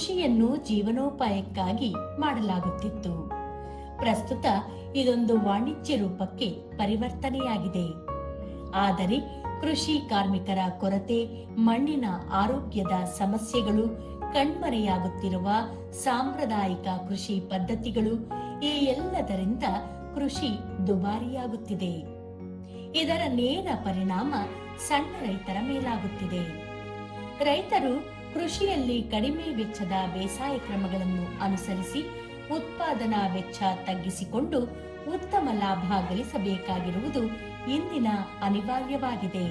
ಕೃಷಿಯನ್ನು ಜೀವನೋಪಾಯಕ್ಕಾಗಿ ಮಾಡಲಾಗುತ್ತಿತ್ತು. ಪ್ರಸ್ತುತ ಇದೊಂದು ವಾಣಿಜ್ಯ ರೂಪಕ್ಕೆ ಪರಿವರ್ತನೆಯಾಗಿದೆ. ಆದರೆ ಕೃಷಿ ಕಾರ್ಮಿಕರ ಕೊರತೆ, ಮಣ್ಣಿನ ಆರೋಗ್ಯದ ಸಮಸ್ಯೆಗಳು, ಕಣ್ಮರೆಯಾಗುತ್ತಿರುವ ಸಾಂಪ್ರದಾಯಿಕ ಕೃಷಿ ಪದ್ಧತಿಗಳು ಈ ಎಲ್ಲದರಿಂದ ಕೃಷಿ ದುಬಾರಿಯಾಗುತ್ತಿದೆ. ಇದರ ನೇರ ಪರಿಣಾಮ ಸಣ್ಣ ರೈತರ ಮೇಲಾಗುತ್ತಿದೆ. ರೈತರು ಕೃಷಿಯಲ್ಲಿ ಕಡಿಮೆ ವೆಚ್ಚದ ಬೇಸಾಯ ಕ್ರಮಗಳನ್ನು ಅನುಸರಿಸಿ ಉತ್ಪಾದನಾ ವೆಚ್ಚ ತಗ್ಗಿಸಿಕೊಂಡು ಉತ್ತಮ ಲಾಭ ಗಳಿಸಬೇಕಾಗಿರುವುದು ಇಂದಿನ ಅನಿವಾರ್ಯವಾಗಿದೆ.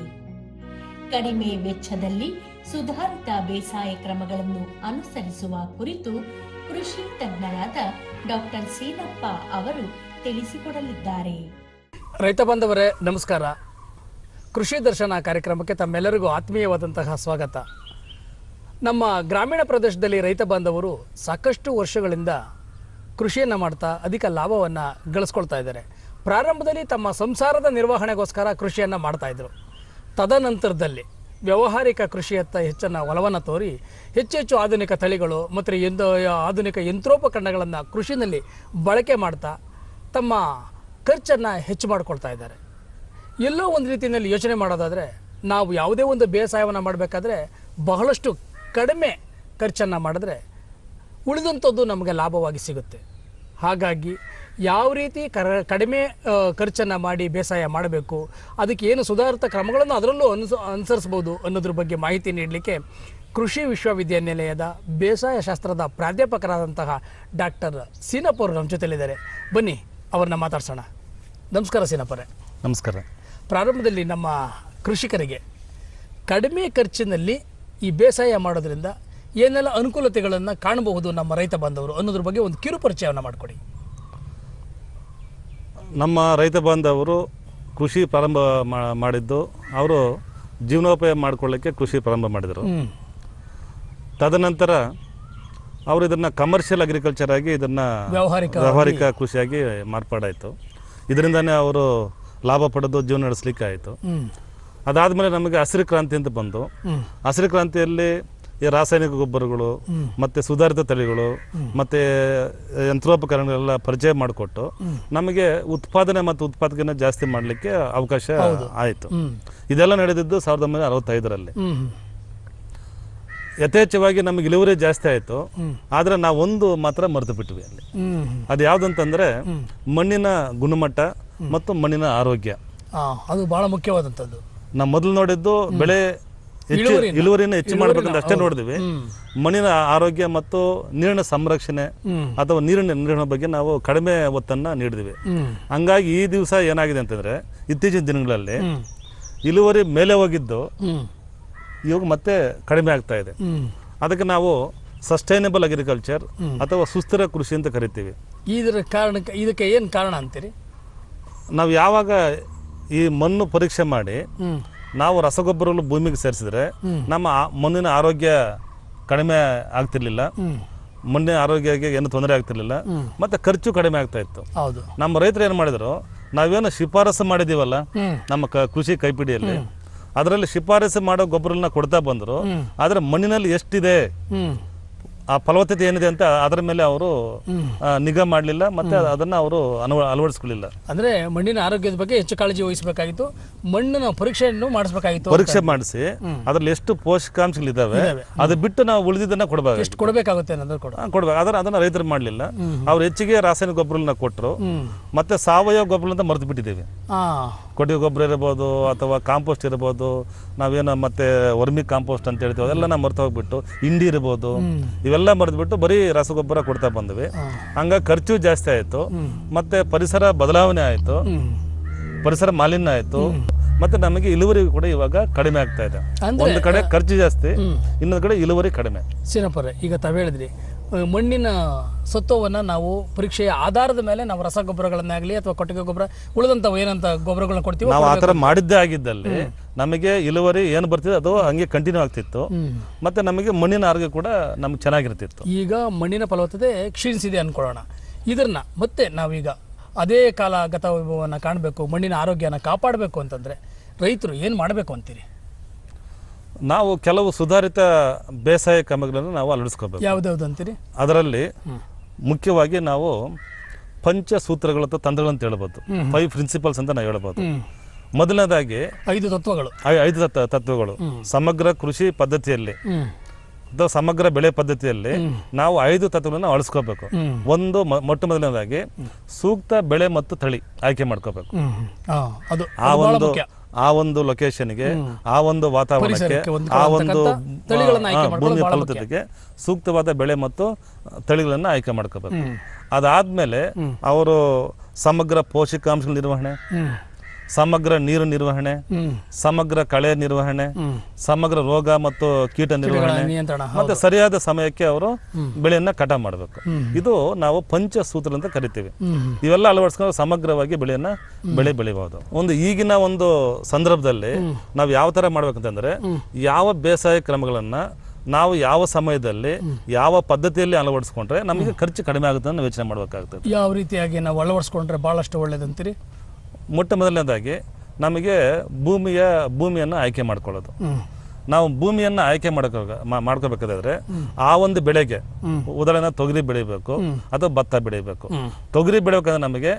ಕಡಿಮೆ ವೆಚ್ಚದಲ್ಲಿ ಸುಧಾರಿತ ಬೇಸಾಯ ಕ್ರಮಗಳನ್ನು ಅನುಸರಿಸುವ ಕುರಿತು ಕೃಷಿ ತಜ್ಞರಾದ ಡಾಕ್ಟರ್ ಸೀನಪ್ಪ ಅವರು ತಿಳಿಸಿಕೊಡಲಿದ್ದಾರೆ. ರೈತ ಬಾಂಧವರೇ, ನಮಸ್ಕಾರ. ಕೃಷಿ ದರ್ಶನ ಕಾರ್ಯಕ್ರಮಕ್ಕೆ ತಮ್ಮೆಲ್ಲರಿಗೂ ಆತ್ಮೀಯವಾದಂತಹ ಸ್ವಾಗತ. ನಮ್ಮ ಗ್ರಾಮೀಣ ಪ್ರದೇಶದಲ್ಲಿ ರೈತ ಬಾಂಧವರು ಸಾಕಷ್ಟು ವರ್ಷಗಳಿಂದ ಕೃಷಿಯನ್ನು ಮಾಡ್ತಾ ಅಧಿಕ ಲಾಭವನ್ನು ಗಳಿಸ್ಕೊಳ್ತಾ ಇದ್ದಾರೆ. ಪ್ರಾರಂಭದಲ್ಲಿ ತಮ್ಮ ಸಂಸಾರದ ನಿರ್ವಹಣೆಗೋಸ್ಕರ ಕೃಷಿಯನ್ನು ಮಾಡ್ತಾಯಿದ್ರು ತದನಂತರದಲ್ಲಿ ವ್ಯಾವಹಾರಿಕ ಕೃಷಿಯತ್ತ ಹೆಚ್ಚನ್ನು ಒಲವನ್ನು ತೋರಿ ಹೆಚ್ಚೆಚ್ಚು ಆಧುನಿಕ ತಳಿಗಳು ಮತ್ತು ಎಂದ ಆಧುನಿಕ ಯಂತ್ರೋಪಕರಣಗಳನ್ನು ಕೃಷಿನಲ್ಲಿ ಬಳಕೆ ಮಾಡ್ತಾ ತಮ್ಮ ಖರ್ಚನ್ನು ಹೆಚ್ಚು ಮಾಡ್ಕೊಳ್ತಾ ಇದ್ದಾರೆ. ಎಲ್ಲೋ ಒಂದು ರೀತಿಯಲ್ಲಿ ಯೋಚನೆ ಮಾಡೋದಾದರೆ ನಾವು ಯಾವುದೇ ಒಂದು ಬೇಸಾಯವನ್ನು ಮಾಡಬೇಕಾದ್ರೆ ಬಹಳಷ್ಟು ಕಡಿಮೆ ಖರ್ಚನ್ನು ಮಾಡಿದ್ರೆ ಉಳಿದಂಥದ್ದು ನಮಗೆ ಲಾಭವಾಗಿ ಸಿಗುತ್ತೆ. ಹಾಗಾಗಿ ಯಾವ ರೀತಿ ಕರ ಕಡಿಮೆ ಖರ್ಚನ್ನು ಮಾಡಿ ಬೇಸಾಯ ಮಾಡಬೇಕು ಅದಕ್ಕೆ ಏನು ಸುಧಾರಿತ ಕ್ರಮಗಳನ್ನು ಅದರಲ್ಲೂ ಅನುಸ ಅನುಸರಿಸ್ಬೋದು ಅನ್ನೋದ್ರ ಬಗ್ಗೆ ಮಾಹಿತಿ ನೀಡಲಿಕ್ಕೆ ಕೃಷಿ ವಿಶ್ವವಿದ್ಯಾನಿಲಯದ ಬೇಸಾಯ ಶಾಸ್ತ್ರದ ಪ್ರಾಧ್ಯಾಪಕರಾದಂತಹ ಡಾಕ್ಟರ್ ಸೀನಪ್ಪರು ನಮ್ಮ ಜೊತೆಲಿದ್ದಾರೆ. ಬನ್ನಿ ಅವ್ರನ್ನ ಮಾತಾಡ್ಸೋಣ. ನಮಸ್ಕಾರ ಸೀನಪ್ಪರೇ ನಮಸ್ಕಾರ. ಪ್ರಾರಂಭದಲ್ಲಿ ನಮ್ಮ ಕೃಷಿಕರಿಗೆ ಕಡಿಮೆ ಖರ್ಚಿನಲ್ಲಿ ಈ ಬೇಸಾಯ ಮಾಡೋದ್ರಿಂದ ಏನೆಲ್ಲ ಅನುಕೂಲತೆಗಳನ್ನು ಕಾಣಬಹುದು ನಮ್ಮ ರೈತ ಬಾಂಧವರು ಅನ್ನೋದ್ರ ಬಗ್ಗೆ ಒಂದು ಕಿರು ಪರಿಚಯವನ್ನು ಮಾಡಿಕೊಡಿ. ನಮ್ಮ ರೈತ ಬಾಂಧವರು ಕೃಷಿ ಪ್ರಾರಂಭ ಮಾಡಿದ್ದು. ಅವರು ಜೀವನೋಪಾಯ ಮಾಡ್ಕೊಳ್ಳಿಕ್ಕೆ ಕೃಷಿ ಪ್ರಾರಂಭ ಮಾಡಿದರು. ತದನಂತರ ಅವರು ಇದನ್ನು ಕಮರ್ಷಿಯಲ್ ಅಗ್ರಿಕಲ್ಚರ್ ಆಗಿ ಇದನ್ನು ವ್ಯಾವಹಾರಿಕ ವ್ಯವಹಾರಿಕ ಕೃಷಿಯಾಗಿ ಮಾರ್ಪಾಡಾಯಿತು. ಇದರಿಂದನೇ ಅವರು ಲಾಭ ಪಡೆದು ಜೀವನ ನಡೆಸಲಿಕ್ಕೆ ಆಯಿತು ಅದಾದಮೇಲೆ ನಮಗೆ ಹಸಿರು ಕ್ರಾಂತಿ ಅಂತ ಬಂತು ಹಸಿರು ಕ್ರಾಂತಿಯಲ್ಲಿ ಈ ರಾಸಾಯನಿಕ ಗೊಬ್ಬರಗಳು ಮತ್ತೆ ಸುಧಾರಿತ ತಳಿಗಳು ಮತ್ತೆ ಯಂತ್ರೋಪಕರಣಗಳೆಲ್ಲ ಪರಿಚಯ ಮಾಡಿಕೊಟ್ಟು ನಮಗೆ ಉತ್ಪಾದನೆ ಮತ್ತು ಉತ್ಪಾದಕನ ಜಾಸ್ತಿ ಮಾಡಲಿಕ್ಕೆ ಅವಕಾಶ ಆಯಿತು. ಇದೆಲ್ಲ ನಡೆದಿದ್ದು ಸಾವಿರದ ಒಂಬೈನೂರ ಅರವತ್ತೈದರಲ್ಲಿ. ಯಥೇಚ್ಛವಾಗಿ ನಮಗೆ ಇಳುವರಿ ಜಾಸ್ತಿ ಆಯಿತು. ಆದರೆ ನಾವು ಒಂದು ಮಾತ್ರ ಮರೆತು ಬಿಟ್ವಿ ಅಲ್ಲಿ ಅದು ಯಾವುದಂತಂದರೆ ಮಣ್ಣಿನ ಗುಣಮಟ್ಟ ಮತ್ತು ಮಣ್ಣಿನ ಆರೋಗ್ಯ. ಅದು ಬಹಳ ಮುಖ್ಯವಾದಂಥದ್ದು. ನಾವು ಮೊದಲು ನೋಡಿದ್ದು ಬೆಳೆ ಹೆಚ್ಚು ಇಳುವರಿನ. ಹೆಚ್ಚು ಮಾಡಬೇಕಂತ ಅಷ್ಟೇ ನೋಡಿದ್ವಿ. ಮಣ್ಣಿನ ಆರೋಗ್ಯ ಮತ್ತು ನೀರಿನ ಸಂರಕ್ಷಣೆ ಅಥವಾ ನೀರಿನ ನಿರ್ವಹಣೆ ಬಗ್ಗೆ ನಾವು ಕಡಿಮೆ ಒತ್ತನ್ನು ನೀಡಿದ್ವಿ. ಹಂಗಾಗಿ ಈ ದಿವಸ ಏನಾಗಿದೆ ಅಂತಂದ್ರೆ ಇತ್ತೀಚಿನ ದಿನಗಳಲ್ಲಿ ಇಳುವರಿ ಮೇಲೆ ಹೋಗಿದ್ದು ಇವಾಗ ಮತ್ತೆ ಕಡಿಮೆ ಆಗ್ತಾ ಇದೆ. ಅದಕ್ಕೆ ನಾವು ಸಸ್ಟೈನಬಲ್ ಅಗ್ರಿಕಲ್ಚರ್ ಅಥವಾ ಸುಸ್ಥಿರ ಕೃಷಿ ಅಂತ ಕರಿತೀವಿ. ಇದರ ಕಾರಣಕ್ಕೆ ಇದಕ್ಕೆ ಏನು ಕಾರಣ ಅಂತೀರಿ? ನಾವು ಯಾವಾಗ ಈ ಮಣ್ಣು ಪರೀಕ್ಷೆ ಮಾಡಿ ನಾವು ರಸಗೊಬ್ಬರಗಳು ಭೂಮಿಗೆ ಸೇರಿಸಿದ್ರೆ ನಮ್ಮ ಮಣ್ಣಿನ ಆರೋಗ್ಯ ಕಡಿಮೆ ಆಗ್ತಿರ್ಲಿಲ್ಲ. ಮಣ್ಣಿನ ಆರೋಗ್ಯಕ್ಕೆ ಏನು ತೊಂದರೆ ಆಗ್ತಿರ್ಲಿಲ್ಲ. ಮತ್ತೆ ಖರ್ಚು ಕಡಿಮೆ ಆಗ್ತಾ ಇತ್ತು. ನಮ್ಮ ರೈತರು ಏನು ಮಾಡಿದ್ರು ನಾವೇನು ಶಿಫಾರಸು ಮಾಡಿದೀವಲ್ಲ ನಮ್ಮ ಕೃಷಿ ಕೈಪಿಡಿಯಲ್ಲಿ ಅದರಲ್ಲಿ ಶಿಫಾರಸು ಮಾಡೋ ಗೊಬ್ಬರಗಳನ್ನ ಕೊಡ್ತಾ ಬಂದರು ಆದರೆ ಮಣ್ಣಿನಲ್ಲಿ ಎಷ್ಟಿದೆ? ಆ ಫಲವತ್ತತೆ ಏನಿದೆ ಅಂತ ಅದರ ಮೇಲೆ ಅವರು ನಿಗಾ ಮಾಡಲಿಲ್ಲ ಮತ್ತೆ ಅದನ್ನ ಅವರು ಅಳವಡಿಸಿಕೊಳ್ಳಿಲ್ಲ. ಅಂದ್ರೆ ಮಣ್ಣಿನ ಆರೋಗ್ಯದ ಬಗ್ಗೆ ಹೆಚ್ಚು ಕಾಳಜಿ ವಹಿಸಬೇಕಾಗಿತ್ತು. ಮಣ್ಣಿನ ಪರೀಕ್ಷೆಯನ್ನು ಮಾಡಿಸಬೇಕಾಗಿತ್ತು ಪರೀಕ್ಷೆ ಮಾಡಿಸಿ ಅದ್ರಲ್ಲಿ ಎಷ್ಟು ಪೋಷಕಾಂಶಗಳಿದ್ದಾವೆ ಅದು ಬಿಟ್ಟು ನಾವು ಉಳಿದಿದ್ದನ್ನ ಕೊಡಬೇಕು ಎಷ್ಟು ಕೊಡಬೇಕಾಗುತ್ತೆ ಕೊಡಬೇಕು ಕೂಡ. ಕೊಡ್ಬೇಕು. ಅದನ್ನ ಅದನ್ನ ರೈತರು ಮಾಡಲಿಲ್ಲ. ಅವ್ರು ಹೆಚ್ಚಿಗೆ ರಾಸಾಯನಿಕ ಗೊಬ್ಬರಗಳನ್ನ ಕೊಟ್ಟರು ಮತ್ತೆ ಸಾವಯವ ಗೊಬ್ಬರ ಅಂತ ಮರೆತು ಬಿಟ್ಟಿದ್ದೀವಿ ಕೊಟ್ಟಿಗೆ ಗೊಬ್ಬರ ಇರ್ಬೋದು ಅಥವಾ ಕಾಂಪೋಸ್ಟ್ ಇರ್ಬೋದು ನಾವೇನು ಮತ್ತೆ ವರ್ಮಿ ಕಾಂಪೋಸ್ಟ್ ಅಂತ ಹೇಳ್ತೀವಿ ಅದೆಲ್ಲ ನಾವು ಮರ್ತು ಹೋಗ್ಬಿಟ್ಟು ಹಿಂಡಿ ಇರ್ಬೋದು ಇವೆಲ್ಲ ಮರೆದ್ಬಿಟ್ಟು ಬರೀ ರಸಗೊಬ್ಬರ ಕೊಡ್ತಾ ಬಂದ್ವಿ. ಹಂಗ ಖರ್ಚು ಜಾಸ್ತಿ ಆಯಿತು ಮತ್ತೆ ಪರಿಸರ ಬದಲಾವಣೆ ಆಯಿತು ಪರಿಸರ ಮಾಲಿನ್ಯ ಆಯಿತು ಮತ್ತೆ ನಮಗೆ ಇಳುವರಿ ಕೂಡ ಇವಾಗ ಕಡಿಮೆ ಆಗ್ತಾ ಇದೆ. ಒಂದು ಕಡೆ ಖರ್ಚು ಜಾಸ್ತಿ ಇನ್ನೊಂದು ಕಡೆ ಇಳುವರಿ ಕಡಿಮೆ. ಸೀನಪ್ಪರೆ ಈಗ ತಾವು ಹೇಳಿದ್ರಿ ಮಣ್ಣಿನ ಸತ್ವವನ್ನು ನಾವು ಪರೀಕ್ಷೆಯ ಆಧಾರದ ಮೇಲೆ ನಾವು ರಸಗೊಬ್ಬರಗಳನ್ನಾಗಲಿ ಅಥವಾ ಕೊಟ್ಟಿಗೆ ಗೊಬ್ಬರ ಉಳಿದಂತ ಏನಂತ ಗೊಬ್ಬರಗಳನ್ನ ಕೊಡ್ತೀವಿ ನಾವು ಆ ಥರ ಮಾಡಿದ್ದೇ ಆಗಿದ್ದಲ್ಲಿ ನಮಗೆ ಇಳುವರಿ ಏನು ಬರ್ತಿದೆ ಅದು ಹಂಗೆ ಕಂಟಿನ್ಯೂ ಆಗ್ತಿತ್ತು. ಮತ್ತೆ ನಮಗೆ ಮಣ್ಣಿನ ಆರೋಗ್ಯ ಕೂಡ ನಮ್ಗೆ ಚೆನ್ನಾಗಿರ್ತಿತ್ತು. ಈಗ ಮಣ್ಣಿನ ಫಲವತ್ತತೆ ಕ್ಷೀಣಿಸಿದೆ ಅನ್ಕೊಳ್ಳೋಣ. ಇದನ್ನ ಮತ್ತೆ ನಾವೀಗ ಅದೇ ಕಾಲ ಗತ ವೈಭವವನ್ನು ಕಾಣಬೇಕು ಮಣ್ಣಿನ ಆರೋಗ್ಯನ ಕಾಪಾಡಬೇಕು ಅಂತಂದ್ರೆ ರೈತರು ಏನು ಮಾಡಬೇಕು ಅಂತೀರಿ? ನಾವು ಕೆಲವು ಸುಧಾರಿತ ಬೇಸಾಯ ಕ್ರಮಗಳನ್ನು ನಾವು ಅಳವಡಿಸ್ಕೋಬೇಕು ಯಾವ್ದಾವ್ದು ಅಂತೀರಿ ಅದರಲ್ಲಿ ಮುಖ್ಯವಾಗಿ ನಾವು ಪಂಚ ಸೂತ್ರಗಳ ಅಥವಾ ಅಂತ ಹೇಳ್ಬೋದು. ಫೈವ್ ಪ್ರಿನ್ಸಿಪಲ್ಸ್ ಅಂತ ನಾವು ಹೇಳ್ಬೋದು. ಮೊದಲನೇದಾಗಿ ಐದು ತತ್ವಗಳು. ಐದು ತತ್ವ ತತ್ವಗಳು. ಸಮಗ್ರ ಕೃಷಿ ಪದ್ಧತಿಯಲ್ಲಿ. ಅಥವಾ ಸಮಗ್ರ ಬೆಳೆ ಪದ್ಧತಿಯಲ್ಲಿ ನಾವು ಐದು ತತ್ವಗಳನ್ನು ಅಳಿಸ್ಕೋಬೇಕು ಒಂದು ಮೊಟ್ಟ ಮೊದಲನೇದಾಗಿ ಸೂಕ್ತ ಬೆಳೆ ಮತ್ತು ತಳಿ ಆಯ್ಕೆ ಮಾಡ್ಕೋಬೇಕು. ಆ, ಒಂದು ಆ ಒಂದು ಲೊಕೇಶನ್ಗೆ ಆ ಒಂದು ವಾತಾವರಣಕ್ಕೆ ಆ ಒಂದು ಭೂಮಿ ಫಲವತ್ತತೆಗೆ ಸೂಕ್ತವಾದ ಬೆಳೆ ಮತ್ತು ತಳಿಗಳನ್ನು ಆಯ್ಕೆ ಮಾಡ್ಕೋಬೇಕು. ಅದಾದ್ಮೇಲೆ ಅವರು ಸಮಗ್ರ ಪೋಷಕಾಂಶಗಳ ನಿರ್ವಹಣೆ ಸಮಗ್ರ ನೀರು ನಿರ್ವಹಣೆ ಸಮಗ್ರ ಕಳೆ ನಿರ್ವಹಣೆ ಸಮಗ್ರ ರೋಗ ಮತ್ತು ಕೀಟ ನಿರ್ವಹಣೆ ಮತ್ತೆ ಸರಿಯಾದ ಸಮಯಕ್ಕೆ ಅವರು ಬೆಳೆಯನ್ನ ಕಟ ಮಾಡಬೇಕು. ಇದು ನಾವು ಪಂಚಸೂತ್ರ ಅಂತ ಕರಿತೀವಿ. ಇವೆಲ್ಲ ಅಳವಡಿಸ್ಕೊಂಡು ಸಮಗ್ರವಾಗಿ ಬೆಳೆಯನ್ನ ಬೆಳೆ ಬೆಳಿಬಹುದು. ಒಂದು ಈಗಿನ ಒಂದು ಸಂದರ್ಭದಲ್ಲಿ ನಾವು ಯಾವ ತರ ಮಾಡ್ಬೇಕಂತಂದ್ರೆ ಯಾವ ಬೇಸಾಯ ಕ್ರಮಗಳನ್ನ ನಾವು ಯಾವ ಸಮಯದಲ್ಲಿ ಯಾವ ಪದ್ಧತಿಯಲ್ಲಿ ಅಳವಡಿಸ್ಕೊಂಡ್ರೆ ನಮಗೆ ಖರ್ಚು ಕಡಿಮೆ ಆಗುತ್ತೆ ಯೋಚನೆ ಮಾಡಬೇಕಾಗ್ತದೆ. ಯಾವ ರೀತಿಯಾಗಿ ನಾವು ಅಳವಡಿಸ್ಕೊಂಡ್ರೆ ಬಹಳಷ್ಟು ಒಳ್ಳೇದಂತೀರಿ? ಮೊಟ್ಟ ಮೊದಲನೇದಾಗಿ ನಮಗೆ ಭೂಮಿಯ ಭೂಮಿಯನ್ನು ಆಯ್ಕೆ ಮಾಡ್ಕೊಳ್ಳೋದು. ನಾವು ಭೂಮಿಯನ್ನು ಆಯ್ಕೆ ಮಾಡ್ಕೋ ಮಾಡ್ಕೋಬೇಕಾದ್ರೆ ಆ ಒಂದು ಬೆಳೆಗೆ ಉದಾಹರಣೆ ತೊಗರಿ ಬೆಳಿಬೇಕು ಅಥವಾ ಭತ್ತ ಬೆಳಿಬೇಕು. ತೊಗರಿ ಬೆಳಿಬೇಕಂದ್ರೆ ನಮಗೆ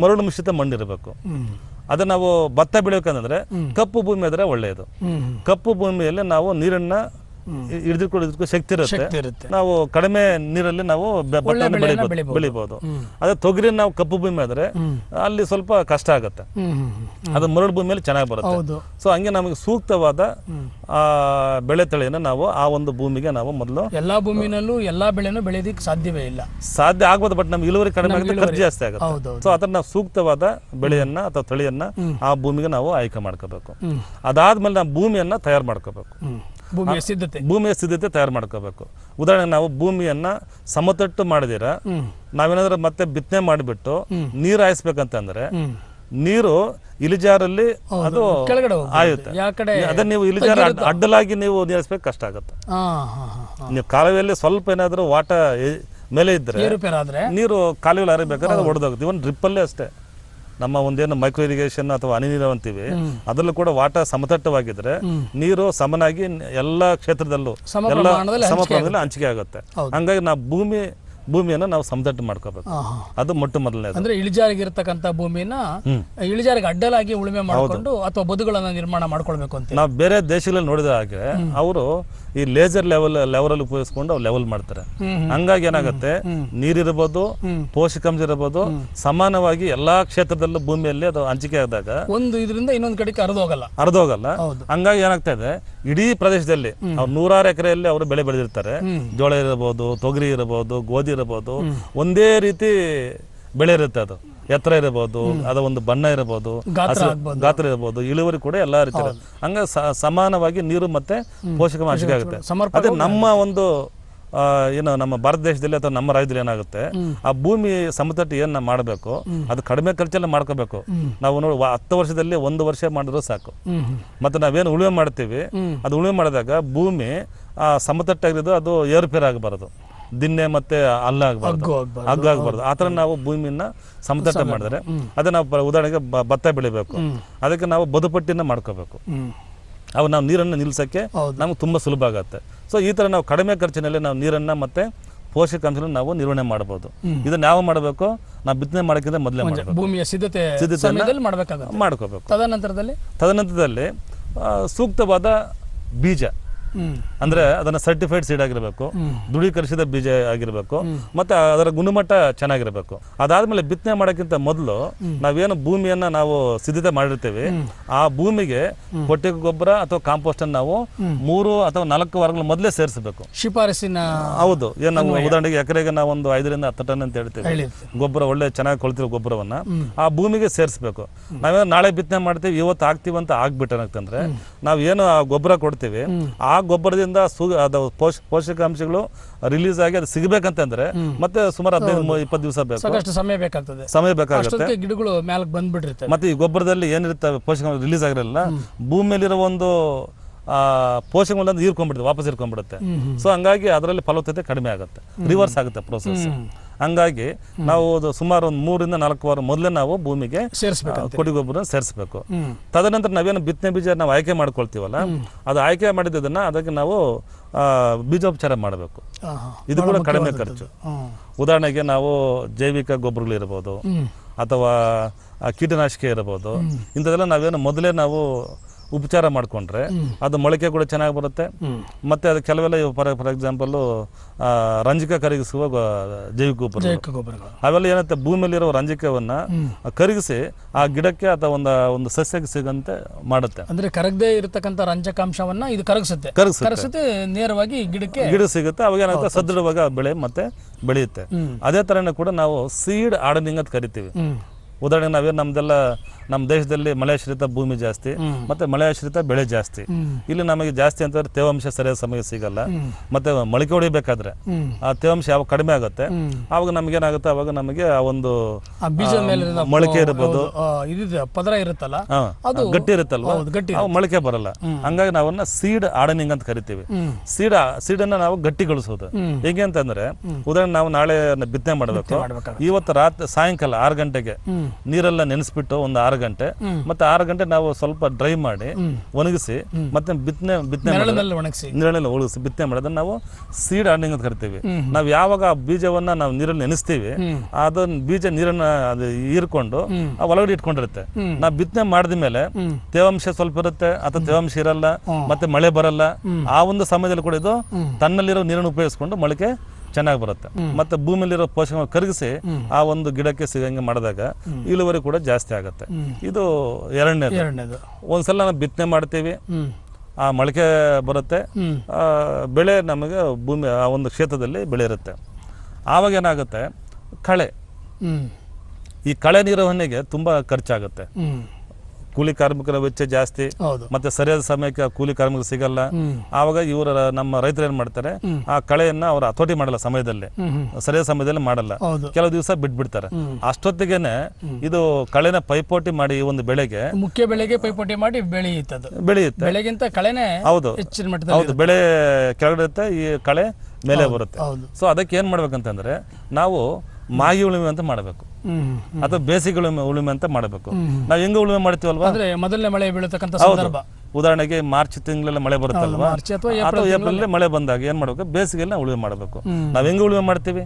ಮರಳು ಮಿಶ್ರಿತ ಮಣ್ಣಿರಬೇಕು. ಅದು ನಾವು ಭತ್ತ ಬೆಳಿಬೇಕಂದ್ರೆ ಕಪ್ಪು ಭೂಮಿ ಆದರೆ ಒಳ್ಳೆಯದು. ಕಪ್ಪು ಭೂಮಿಯಲ್ಲಿ ನಾವು ನೀರನ್ನ ಹಿಡಿದುಕೊಂಡು ಶಕ್ತಿ ಇರುತ್ತೆ. ಶಕ್ತಿ ಇರುತ್ತೆ. ನಾವು ಕಡಿಮೆ ನೀರಲ್ಲಿ ನಾವು ಬೆ- ಭತ್ತವನ್ನು ಬೆಳಿಬೋದು ಬೆಳಿಬೋದು. ಬೆಳಿಬೋದು. ಅದೇ ತೊಗರಿ ನಾವು ಕಪ್ಪು ಭೂಮಿ ಆದ್ರೆ ಅಲ್ಲಿ ಸ್ವಲ್ಪ ಕಷ್ಟ ಆಗುತ್ತೆ. ಹ್ಮ್ ಹ್ಮ್ ಹ್ಮ್. ಅದು ಮರಳ ಭೂಮಿಯಲ್ಲಿ ಚೆನ್ನಾಗಿ ಬರುತ್ತೆ. ಹೌದು. ಸೊ ಹಂಗೆ ನಮಗೆ ಸೂಕ್ತವಾದ ಆ, ಬೆಳೆ ತಳಿಯನ್ನು ನಾವು ಆ ಒಂದು ಭೂಮಿಗೆ ನಾವು ಮೊದಲು ಎಲ್ಲಾ ಭೂಮಿನಲ್ಲೂ ಎಲ್ಲಾ ಬೆಳೆನೂ ಬೆಳೆಯೋದಕ್ಕೆ ಸಾಧ್ಯವೇ ಇಲ್ಲ. ಸಾಧ್ಯ ಆಗ್ಬೋದು ಬಟ್ ನಮ್ಗೆ ಇಳುವರಿ ಕಡಿಮೆ ಆಗುತ್ತೆ ಖರ್ಚು ಜಾಸ್ತಿ ಆಗುತ್ತೆ. ಹೌದೌದು. ಸೊ ಅದನ್ನ ನಾವು ಸೂಕ್ತವಾದ ಬೆಳೆಯನ್ನ ಅಥವಾ ತಳಿಯನ್ನ ಆ ಭೂಮಿಗೆ ನಾವು ಆಯ್ಕೆ ಮಾಡ್ಕೋಬೇಕು. ಹ್ಮ್. ಅದಾದ್ಮೇಲೆ ನಾವು ಭೂಮಿಯನ್ನ ತಯಾರು ಮಾಡ್ಕೋಬೇಕು. ಹ್ಮ್. ಭೂಮಿಯ ಸಿದ್ಧತೆ. ಭೂಮಿಯ ಸಿದ್ಧತೆ ತಯಾರು ಮಾಡ್ಕೋಬೇಕು. ಉದಾಹರಣೆಗೆ ನಾವು ಭೂಮಿಯನ್ನ ಸಮತಟ್ಟು ಮಾಡಿದಿರ? ನಾವೇನಾದ್ರೂ ಮತ್ತೆ ಬಿತ್ತನೆ ಮಾಡಿಬಿಟ್ಟು ನೀರು ಹಾಯಿಸ್ಬೇಕಂತಂದ್ರೆ ನೀರು ಇಳಿಜಾರಲ್ಲಿ ಅದು ಕೆಳಗಡೆ ಆಯುತ್ತೆ. ಅದನ್ನ ನೀವು ಇಳಿಜಾರ ಅಡ್ಡಲಾಗಿ ನೀವು ನೀರಿಸ್ಬೇಕು ಕಷ್ಟ ಆಗುತ್ತೆ. ನೀವು ಕಾಲುವೆಯಲ್ಲಿ ಸ್ವಲ್ಪ ಏನಾದರೂ ವಾಟ ಮೇಲೆ ಇದ್ರೆ ನೀರು ಕಾಲುವೆ ಹರಿಬೇಕಾದ್ರೆ ಅದು ಒಡೆದೋಗುತ್ತೆ. ಇವನ್ ಡ್ರಿಪ್ಪಲ್ಲೇ ಅಷ್ಟೇ. ನಮ್ಮ ಒಂದೇನು ಮೈಕ್ರೋ ಇರಿಗೇಷನ್ ಅಥವಾ ಹನಿ ನೀರು ಅಂತೀವಿ ಅದರಲ್ಲೂ ಕೂಡ ವಾಟ ಸಮತಟ್ಟವಾಗಿದ್ರೆ ನೀರು ಸಮನಾಗಿ ಎಲ್ಲ ಕ್ಷೇತ್ರದಲ್ಲೂ ಎಲ್ಲ ಸಮಪ್ರಮಾಣದಲ್ಲಿ ಸಮ ಪ್ರಮಾಣದಲ್ಲಿ ಹಂಚಿಕೆ ಆಗುತ್ತೆ. ಹಂಗಾಗಿ ನಾವು ಭೂಮಿ ಭೂಮಿಯನ್ನು ನಾವು ಸಮತಟ್ಟು ಮಾಡ್ಕೋಬೇಕು. ಅದು ಮೊಟ್ಟ ಮೊದಲನೇ ಅಂದ್ರೆ ಇಳಿಜಾರಿಗೆ ಇರತಕ್ಕಂತ ಭೂಮಿನ ಇಳಿಜಾರಿಗೆ ಅಡ್ಡಲಾಗಿ ಉಳುಮೆ ಮಾಡಿಕೊಂಡು ಅಥವಾ ಬದುಗಳನ್ನ ನಿರ್ಮಾಣ ಮಾಡ್ಕೊಳ್ಬೇಕು ಅಂತ ನಾವು ಬೇರೆ ದೇಶಗಳಲ್ಲಿ ನೋಡಿದ ಹಾಗೆ ಅವರು ಈ ಲೇಸರ್ ಲೆವೆಲ್ ಲೆವೆಲ್ ಉಪಯೋಗಿಸ್ಕೊಂಡು ಅವ್ರು ಲೆವೆಲ್ ಮಾಡ್ತಾರೆ. ಹಂಗಾಗಿ ಏನಾಗುತ್ತೆ? ನೀರಿರ್ಬೋದು ಪೋಷಕಾಂಶ ಇರಬಹುದು ಸಮಾನವಾಗಿ ಎಲ್ಲಾ ಕ್ಷೇತ್ರದಲ್ಲೂ ಭೂಮಿಯಲ್ಲಿ ಅದು ಹಂಚಿಕೆ ಆದಾಗ ಒಂದು ಇದರಿಂದ ಇನ್ನೊಂದು ಕಡೆಗೆ ಹರಿದೋಗಲ್ಲ. ಹರಿದೋಗಲ್ಲ. ಹಂಗಾಗಿ ಏನಾಗ್ತಾ ಇದೆ? ಇಡೀ ಪ್ರದೇಶದಲ್ಲಿ ಅವ್ರು ನೂರಾರು ಎಕರೆಯಲ್ಲಿ ಅವರು ಬೆಳೆ ಬೆಳೆದಿರ್ತಾರೆ. ಜೋಳ ಇರಬಹುದು ತೊಗರಿ ಇರಬಹುದು ಗೋಧಿ ಇರಬಹುದು ಒಂದೇ ರೀತಿ ಬೆಳೆ ಇರುತ್ತೆ ಅದು. ಎತ್ತರ ಇರಬಹುದು ಅದ ಒಂದು ಬಣ್ಣ ಇರಬಹುದು ಗಾತ್ರ ಇರಬಹುದು ಇಳುವರಿ ಕೂಡ ಎಲ್ಲಾ ರೀತಿ ಹಂಗ ಸಮಾನವಾಗಿ ನೀರು ಮತ್ತೆ ಪೋಷಕಾಂಶ ಆಗುತ್ತೆ. ಅದೇ ನಮ್ಮ ಒಂದು ಆ, ಏನು ನಮ್ಮ ಭಾರತ ದೇಶದಲ್ಲಿ ಅಥವಾ ನಮ್ಮ ರಾಜ್ಯದಲ್ಲಿ ಏನಾಗುತ್ತೆ ಆ ಭೂಮಿ ಸಮತಟ್ಟು ಏನ್ ನಾವು ಮಾಡಬೇಕು ಅದು ಕಡಿಮೆ ಖರ್ಚಲ್ಲಿ ಮಾಡ್ಕೋಬೇಕು. ನಾವು ನೋಡಿ ಹತ್ತು ವರ್ಷದಲ್ಲಿ ಒಂದು ವರ್ಷ ಮಾಡಿದ್ರು ಸಾಕು. ಮತ್ತೆ ನಾವೇನು ಉಳುಮೆ ಮಾಡ್ತೀವಿ ಅದು ಉಳುಮೆ ಮಾಡಿದಾಗ ಭೂಮಿ ಆ ಸಮತಟ್ಟಾಗಿರೋದು ಅದು ಏರುಪೇರು ಆಗಬಾರದು ದಿನ್ನೆ ಮತ್ತೆ ಅಲ್ಲ ಆಗಬಾರ್ದು. ಹಗ್ಗು ಆಗ್ಬಾರ್ದು. ಹಗ್ಗ ಆಗ್ಬಾರ್ದು. ಆ ಥರ ನಾವು ಭೂಮಿಯನ್ನ ಸಮತಟ್ಟ ಮಾಡಿದ್ರೆ ಅದೇ ನಾವು ಉದಾಹರಣೆಗೆ ಭತ್ತ ಬೆಳಿಬೇಕು. ಅದಕ್ಕೆ ನಾವು ಬದುಪಟ್ಟಿನ ಮಾಡ್ಕೋಬೇಕು. ಅವು ನಾವು ನೀರನ್ನು ನಿಲ್ಸಕ್ಕೆ ಹೌದು. ನಮ್ಗೆ ತುಂಬ ಸುಲಭ ಆಗುತ್ತೆ. ಸೊ ಈ ಥರ ನಾವು ಕಡಿಮೆ ಖರ್ಚಿನಲ್ಲಿ ನಾವು ನೀರನ್ನು ಮತ್ತೆ ಪೋಷಕಾಂಶಗಳನ್ನ ನಾವು ನಿರ್ವಹಣೆ ಮಾಡಬಹುದು ಇದನ್ನ ಯಾವ ಮಾಡಬೇಕು? ನಾವು ಬಿತ್ತನೆ ಮಾಡೋಕ್ಕಿಂತ ಮೊದಲೇ ಮಾಡಬೇಕು. ಭೂಮಿಯ ಸಿದ್ಧತೆ ಮಾಡ್ಕೋಬೇಕು. ತದನಂತರದಲ್ಲಿ? ತದನಂತರದಲ್ಲಿ ಸೂಕ್ತವಾದ ಬೀಜ. ಅಂದ್ರೆ ಅದನ್ನ ಸರ್ಟಿಫೈಡ್ ಸೀಡ್ ಆಗಿರಬೇಕು ದೃಢೀಕರಿಸಿದ ಬೀಜ ಆಗಿರಬೇಕು ಮತ್ತೆ ಅದರ ಗುಣಮಟ್ಟ ಚೆನ್ನಾಗಿರಬೇಕು. ಅದಾದ್ಮೇಲೆ ಬಿತ್ತನೆ ಮಾಡೋಕ್ಕಿಂತ ಮೊದಲು ನಾವೇನು ಭೂಮಿಯನ್ನ ನಾವು ಸಿದ್ಧತೆ ಮಾಡಿರ್ತೇವೆ ಆ ಭೂಮಿಗೆ ಕೊಟ್ಟಿಗೆ ಗೊಬ್ಬರ ಅಥವಾ ಕಾಂಪೋಸ್ಟ್ ಅನ್ನು ನಾವು ಮೂರು ಅಥವಾ ನಾಲ್ಕು ವಾರಗಳ ಮೊದಲೇ ಸೇರಿಸಬೇಕು. ಶಿಫಾರಸಿನ ಹೌದು. ಏನು ನಾವು ಉದಾಹರಣೆಗೆ ಎಕರೆಗೆ ನಾವು ಒಂದು ಐದರಿಂದ ಹತ್ತು ಟನ್ ಅಂತ ಹೇಳ್ತೇವೆ. ಗೊಬ್ಬರ ಒಳ್ಳೆ ಚೆನ್ನಾಗಿ ಕೊಳ್ತಿರೋ ಗೊಬ್ಬರವನ್ನ ಆ ಭೂಮಿಗೆ ಸೇರಿಸಬೇಕು. ನಾವೇನು ನಾಳೆ ಬಿತ್ತನೆ ಮಾಡ್ತೀವಿ ಇವತ್ತು ಹಾಕ್ತೀವಿ ಅಂತ ಆಗ್ಬಿಟ್ಟು ಏನಾಗ್ತಂದ್ರೆ ನಾವು ಏನು ಆ ಗೊಬ್ಬರ ಕೊಡ್ತೀವಿ ಆ ಗೊಬ್ಬರದಿಂದ ಸು ಅದು ಪೋಷ ಪೋಷಕಾಂಶಗಳು ರಿಲೀಸ್ ಆಗಿ ಅದು ಸಿಗಬೇಕಂತಂದ್ರೆ ಮತ್ತೆ ಸುಮಾರು ಹದಿನೈದು ಇಪ್ಪತ್ತು ದಿವಸ ಬೇಕು. ಸಾಕಷ್ಟು ಸಮಯ ಬೇಕಾಗ್ತದೆ. ಸಮಯ ಬೇಕಾಗುತ್ತೆ. ಗಿಡಗಳು ಮೇಲೆ ಬಂದ್ಬಿಟ್ಟಿರ್ತವೆ. ಮತ್ತೆ ಈ ಗೊಬ್ಬರದಲ್ಲಿ ಏನಿರುತ್ತೆ ಪೋಷಕಾಂಶ ರಿಲೀಸ್ ಆಗಿರಲ್ಲ ಭೂಮಿಯಲ್ಲಿರೋ ಒಂದು ಆ ಪೋಷಕಗಳನ್ನ ಹೀರ್ಕೊಂಡ್ಬಿಡುತ್ತೆ ವಾಪಸ್ ಹೀರ್ಕೊಂಡ್ಬಿಡುತ್ತೆ. ಸೊ ಹಂಗಾಗಿ ಅದರಲ್ಲಿ ಫಲವತ್ತತೆ ಕಡಿಮೆ ಆಗುತ್ತೆ. ರಿವರ್ಸ್ ಆಗುತ್ತೆ ಪ್ರೋಸೆಸ್ ಹಂಗಾಗಿ ನಾವು ಅದು ಸುಮಾರು ಒಂದು ಮೂರಿಂದ ನಾಲ್ಕು ವಾರ ಮೊದಲೇ ನಾವು ಭೂಮಿಗೆ ಸೇರಿಸಬೇಕು ಕೊಡಿ ಗೊಬ್ಬರ ಸೇರಿಸಬೇಕು. ತದನಂತರ ನಾವೇನು ಬಿತ್ತನೆ ಬೀಜ ನಾವು ಆಯ್ಕೆ ಮಾಡ್ಕೊಳ್ತೀವಲ್ಲ ಅದು ಆಯ್ಕೆ ಮಾಡಿದ್ದನ್ನ ಅದಕ್ಕೆ ನಾವು ಆ, ಬೀಜೋಪಚಾರ ಮಾಡಬೇಕು. ಇದು ಕೂಡ ಕಡಿಮೆ ಖರ್ಚು. ಉದಾಹರಣೆಗೆ ನಾವು ಜೈವಿಕ ಗೊಬ್ಬರಗಳು ಇರ್ಬೋದು ಅಥವಾ ಕೀಟನಾಶಕ ಇರ್ಬೋದು ಇಂಥದೆಲ್ಲ ನಾವೇನು ಮೊದಲೇ ನಾವು ಉಪಚಾರ ಮಾಡಿಕೊಂಡ್ರೆ ಅದು ಮೊಳಕೆ ಕೂಡ ಚೆನ್ನಾಗಿ ಬರುತ್ತೆ. ಮತ್ತೆ ಅದು ಕೆಲವೆಲ್ಲ ಫಾರ್ ಫಾರ್ ಎಕ್ಸಾಂಪಲ್ ರಂಜಕ ಕರಗಿಸುವ ಜೈವಿಕ ಗೊಬ್ಬರ ಅವೆಲ್ಲ ಏನಂತೆ ಭೂಮಿಯಲ್ಲಿರೋ ರಂಜಕವನ್ನ ಕರಗಿಸಿ ಆ ಗಿಡಕ್ಕೆ ಅಥವಾ ಒಂದು ಒಂದು ಸಸ್ಯಕ್ಕೆ ಸಿಗಂತೆ ಮಾಡುತ್ತೆ. ಅಂದ್ರೆ ಕರಗದೇ ಇರತಕ್ಕಂತ ರಂಜಕಾಂಶವನ್ನ ಇದು ಕರಗಿಸುತ್ತೆ. ಕರಗಿಸುತ್ತೆ. ನೇರವಾಗಿ ಗಿಡಕ್ಕೆ ಗಿಡ ಸಿಗುತ್ತೆ ಅವಾಗ ಏನಾಗುತ್ತೆ ಸದೃಢವಾಗಿ ಬೆಳೆ ಮತ್ತೆ ಬೆಳೆಯುತ್ತೆ. ಅದೇ ತರನೇ ಕೂಡ ನಾವು ಸೀಡ್ ಆರ್ಡನಿಂಗ್ ಅಂತ ಕರಿತೀವಿ ಉದಾಹರಣೆಗೆ ನಾವೇನು ನಮ್ದೆಲ್ಲ ನಮ್ಮ ದೇಶದಲ್ಲಿ ಮಳೆಯಾಶ್ರಿತ ಭೂಮಿ ಜಾಸ್ತಿ. ಮತ್ತೆ ಮಳೆಯಾಶ್ರಿತ ಬೆಳೆ ಜಾಸ್ತಿ. ಇಲ್ಲಿ ನಮಗೆ ಜಾಸ್ತಿ ಅಂತಂದ್ರೆ ತೇವಾಂಶ ಸರಿಯಾದ ಸಮಯಕ್ಕೆ ಸಿಗಲ್ಲ. ಮತ್ತೆ ಮೊಳಕೆ ಹೊಡಿಬೇಕಾದ್ರೆ ಆ ತೇವಾಂಶ ಯಾವಾಗ ಕಡಿಮೆ ಆಗುತ್ತೆ ಆವಾಗ ನಮ್ಗೆ ನಮಗೇನಾಗುತ್ತೆ ಅವಾಗ ನಮಗೆ ಆ ಒಂದು ಮೇಲೆ ಮೊಳಕೆ ಇರ್ಬೋದು. ಹೌದು, ಆ, ಇದಿದೆ ಪದರ ಇರುತ್ತಲ್ಲ? ಅದು ಗಟ್ಟಿ ಇರುತ್ತಲ್ವಾ? ಅವು ಮೊಳಕೆ ಬರಲ್ಲ. ಹಂಗಾಗಿ ನಾವನ್ನ ಸೀಡ್ ಆರ್ಡನಿಂಗ್ ಅಂತ ಕರಿತೀವಿ. ಸೀಡ್ ಸೀಡ್ ಸೀಡನ್ನ ನಾವು ಗಟ್ಟಿಗೊಳಿಸೋದು. ಹೇಗೆ ಅಂತಂದ್ರೆ ಉದಾಹರಣೆ ನಾವು ನಾಳೆ ಬಿತ್ತನೆ ಮಾಡಬೇಕು. ಇವತ್ತು ರಾತ್ರಿ ಸಾಯಂಕಾಲ ಆರು ಗಂಟೆಗೆ ನೀರೆಲ್ಲ ನೆನೆಸ್ಬಿಟ್ಟು ಒಂದು ಆರು ಗಂಟೆ. ಮತ್ತೆ ಆರು ಗಂಟೆ ನಾವು ಸ್ವಲ್ಪ ಡ್ರೈ ಮಾಡಿ. ಒಣಗಿಸಿ ಮತ್ತೆ ಬಿತ್ತನೆ ಬಿತ್ತನೆ ಮಾಡಿ ನೀರಲ್ಲಿ ಒಣಗಿಸಿ. ಬಿತ್ತನೆ ಮಾಡೋದನ್ನ ನಾವು ಸೀಡ್ ಹಣ್ಣಿಂಗ್ ಅಂತ ಕರಿತೀವಿ. ನಾವು ಯಾವಾಗ ಆ ಬೀಜವನ್ನ ನಾವು ನೀರಲ್ಲಿ ನೆನೆಸ್ತೀವಿ ಅದನ್ನ ಬೀಜ ನೀರನ್ನ ಅದು ಹೀರ್ಕೊಂಡು ಆ ಒಳಗಡೆ ಇಟ್ಕೊಂಡಿರುತ್ತೆ. ನಾವು ಬಿತ್ತನೆ ಮಾಡಿದ ಮೇಲೆ ತೇವಾಂಶ ಸ್ವಲ್ಪ ಇರುತ್ತೆ ಅಥವಾ ತೇವಾಂಶ ಇರಲ್ಲ ಮತ್ತೆ ಮಳೆ ಬರಲ್ಲ ಆ ಒಂದು ಸಮಯದಲ್ಲಿ ಕೂಡ ಇದು ತನ್ನಲ್ಲಿರೋ ನೀರನ್ನು ಉಪಯೋಗಿಸ್ಕೊಂಡು ಮೊಳಕೆ ಚೆನ್ನಾಗಿ ಬರುತ್ತೆ. ಮತ್ತೆ ಭೂಮಿಯಲ್ಲಿರೋ ಪೋಷಕ ಕರಗಿಸಿ ಆ ಒಂದು ಗಿಡಕ್ಕೆ ಸಿಗಂಗೆ ಮಾಡಿದಾಗ ಇಳುವರಿ ಕೂಡ ಜಾಸ್ತಿ ಆಗುತ್ತೆ. ಇದು ಎರಡನೇದು. ಒಂದ್ಸಲ ನಾವು ಬಿತ್ತನೆ ಮಾಡ್ತೀವಿ. ಆ ಮೊಳಕೆ ಬರುತ್ತೆ. ಆ, ಬೆಳೆ ನಮಗೆ ಭೂಮಿ ಆ ಒಂದು ಕ್ಷೇತ್ರದಲ್ಲಿ ಬೆಳೆ ಇರುತ್ತೆ. ಆವಾಗ ಏನಾಗುತ್ತೆ? ಕಳೆ. ಈ ಕಳೆ ನಿರ್ವಹಣೆಗೆ ತುಂಬಾ ಖರ್ಚಾಗುತ್ತೆ. ಕೂಲಿ ಕಾರ್ಮಿಕರ ವೆಚ್ಚ ಜಾಸ್ತಿ ಮತ್ತೆ ಸರಿಯಾದ ಸಮಯಕ್ಕೆ ಕೂಲಿ ಕಾರ್ಮಿಕರು ಸಿಗಲ್ಲ. ಆವಾಗ ಇವರ ನಮ್ಮ ರೈತರು ಏನ್ ಮಾಡ್ತಾರೆ ಆ ಕಳೆಯನ್ನ ಅವರು ಹತೋಟಿ ಮಾಡಲ್ಲ ಸಮಯದಲ್ಲಿ. ಸರಿಯಾದ ಸಮಯದಲ್ಲಿ ಮಾಡಲ್ಲ. ಕೆಲವು ದಿವಸ ಬಿಟ್ಬಿಡ್ತಾರೆ. ಅಷ್ಟೊತ್ತಿಗೆನೆ ಇದು ಕಳೆನ ಪೈಪೋಟಿ ಮಾಡಿ ಈ ಒಂದು ಬೆಳೆಗೆ ಮುಖ್ಯ ಬೆಳೆಗೆ ಪೈಪೋಟಿ ಮಾಡಿ ಬೆಳೆಯುತ್ತದೆ. ಬೆಳೆಯುತ್ತೆ. ಬೆಳೆಗಿಂತ ಕಳೆನೇ ಹೌದು. ಹೌದು. ಬೆಳೆ ಕೆಳಗಡೆ ಇರುತ್ತೆ ಈ ಕಳೆ ಮೇಲೆ ಬರುತ್ತೆ. ಸೊ ಅದಕ್ಕೆ ಏನ್ ಮಾಡ್ಬೇಕಂತಂದ್ರೆ ನಾವು ಮಾಗಿ ಉಳುಮೆ ಅಂತ ಮಾಡಬೇಕು. ಅಥವಾ ಬೇಸಿಗೆ ಉಳುಮೆ ಉಳುಮೆ ಅಂತ ಮಾಡಬೇಕು. ನಾವು ಹೆಂಗ ಉಳುಮೆ ಮಾಡ್ತೀವಲ್ವಾ? ಅಂದ್ರೆ ಮೊದಲನೇ ಮಳೆ ಬೀಳತಕ್ಕಂತ ಸಂದರ್ಭ. ಉದಾಹರಣೆಗೆ ಮಾರ್ಚ್ ತಿಂಗಳಲ್ಲಿ ಮಳೆ ಬರುತ್ತಲ್ವಾ? ಅಥವಾ ಏಪ್ರಿಲ್ ಮಳೆ ಬಂದಾಗ ಏನ್ ಮಾಡ್ಬೇಕು? ಬೇಸಿಗೆಯಲ್ಲಿ ನಾವು ಉಳುಮೆ ಮಾಡಬೇಕು. ನಾವ್ ಹೆಂಗ ಉಳುಮೆ ಮಾಡ್ತೀವಿ?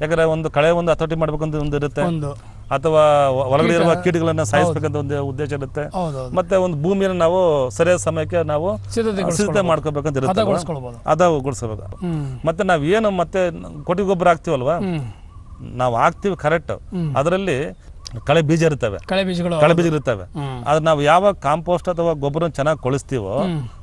ಯಾಕಂದ್ರೆ ಒಂದು ಕಳೆ ಒಂದು ಹತೋಟಿ ಮಾಡ್ಬೇಕಂತ ಒಂದು ಇರುತ್ತೆ. ಅಥವಾ ಒಳಗಡೆ ಇರುವ ಕೀಟಗಳನ್ನ ಸಾಯಿಸ್ಬೇಕಂತ ಒಂದು ಉದ್ದೇಶ ಇರುತ್ತೆ. ಮತ್ತೆ ಒಂದು ಭೂಮಿಯನ್ನು ನಾವು ಸರಿಯಾದ ಸಮಯಕ್ಕೆ ನಾವು ಸಿದ್ಧತೆ ಮಾಡ್ಕೋಬೇಕಂತ ಇರುತ್ತೆ ಹ್ಮ್. ಮತ್ತೆ ನಾವ್ ಏನು ಮತ್ತೆ ಕೊಟ್ಟಿಗೆ ಗೊಬ್ಬರ ಹಾಕ್ತಿವಲ್ವಾ? ನಾವು ಹಾಕ್ತಿವಿ ಕರೆಕ್ಟ್. ಅದರಲ್ಲಿ ಕಳೆ ಬೀಜ ಇರ್ತವೆ. ಕಳೆ ಬೀಜಗಳು ಕಳೆ ಬೀಜ ಇರ್ತವೆ. ಆದ್ರೆ ನಾವು ಯಾವ ಕಾಂಪೋಸ್ಟ್ ಅಥವಾ ಗೊಬ್ಬರ ಚೆನ್ನಾಗಿ ಕೊಳಿಸ್ತೀವೋ.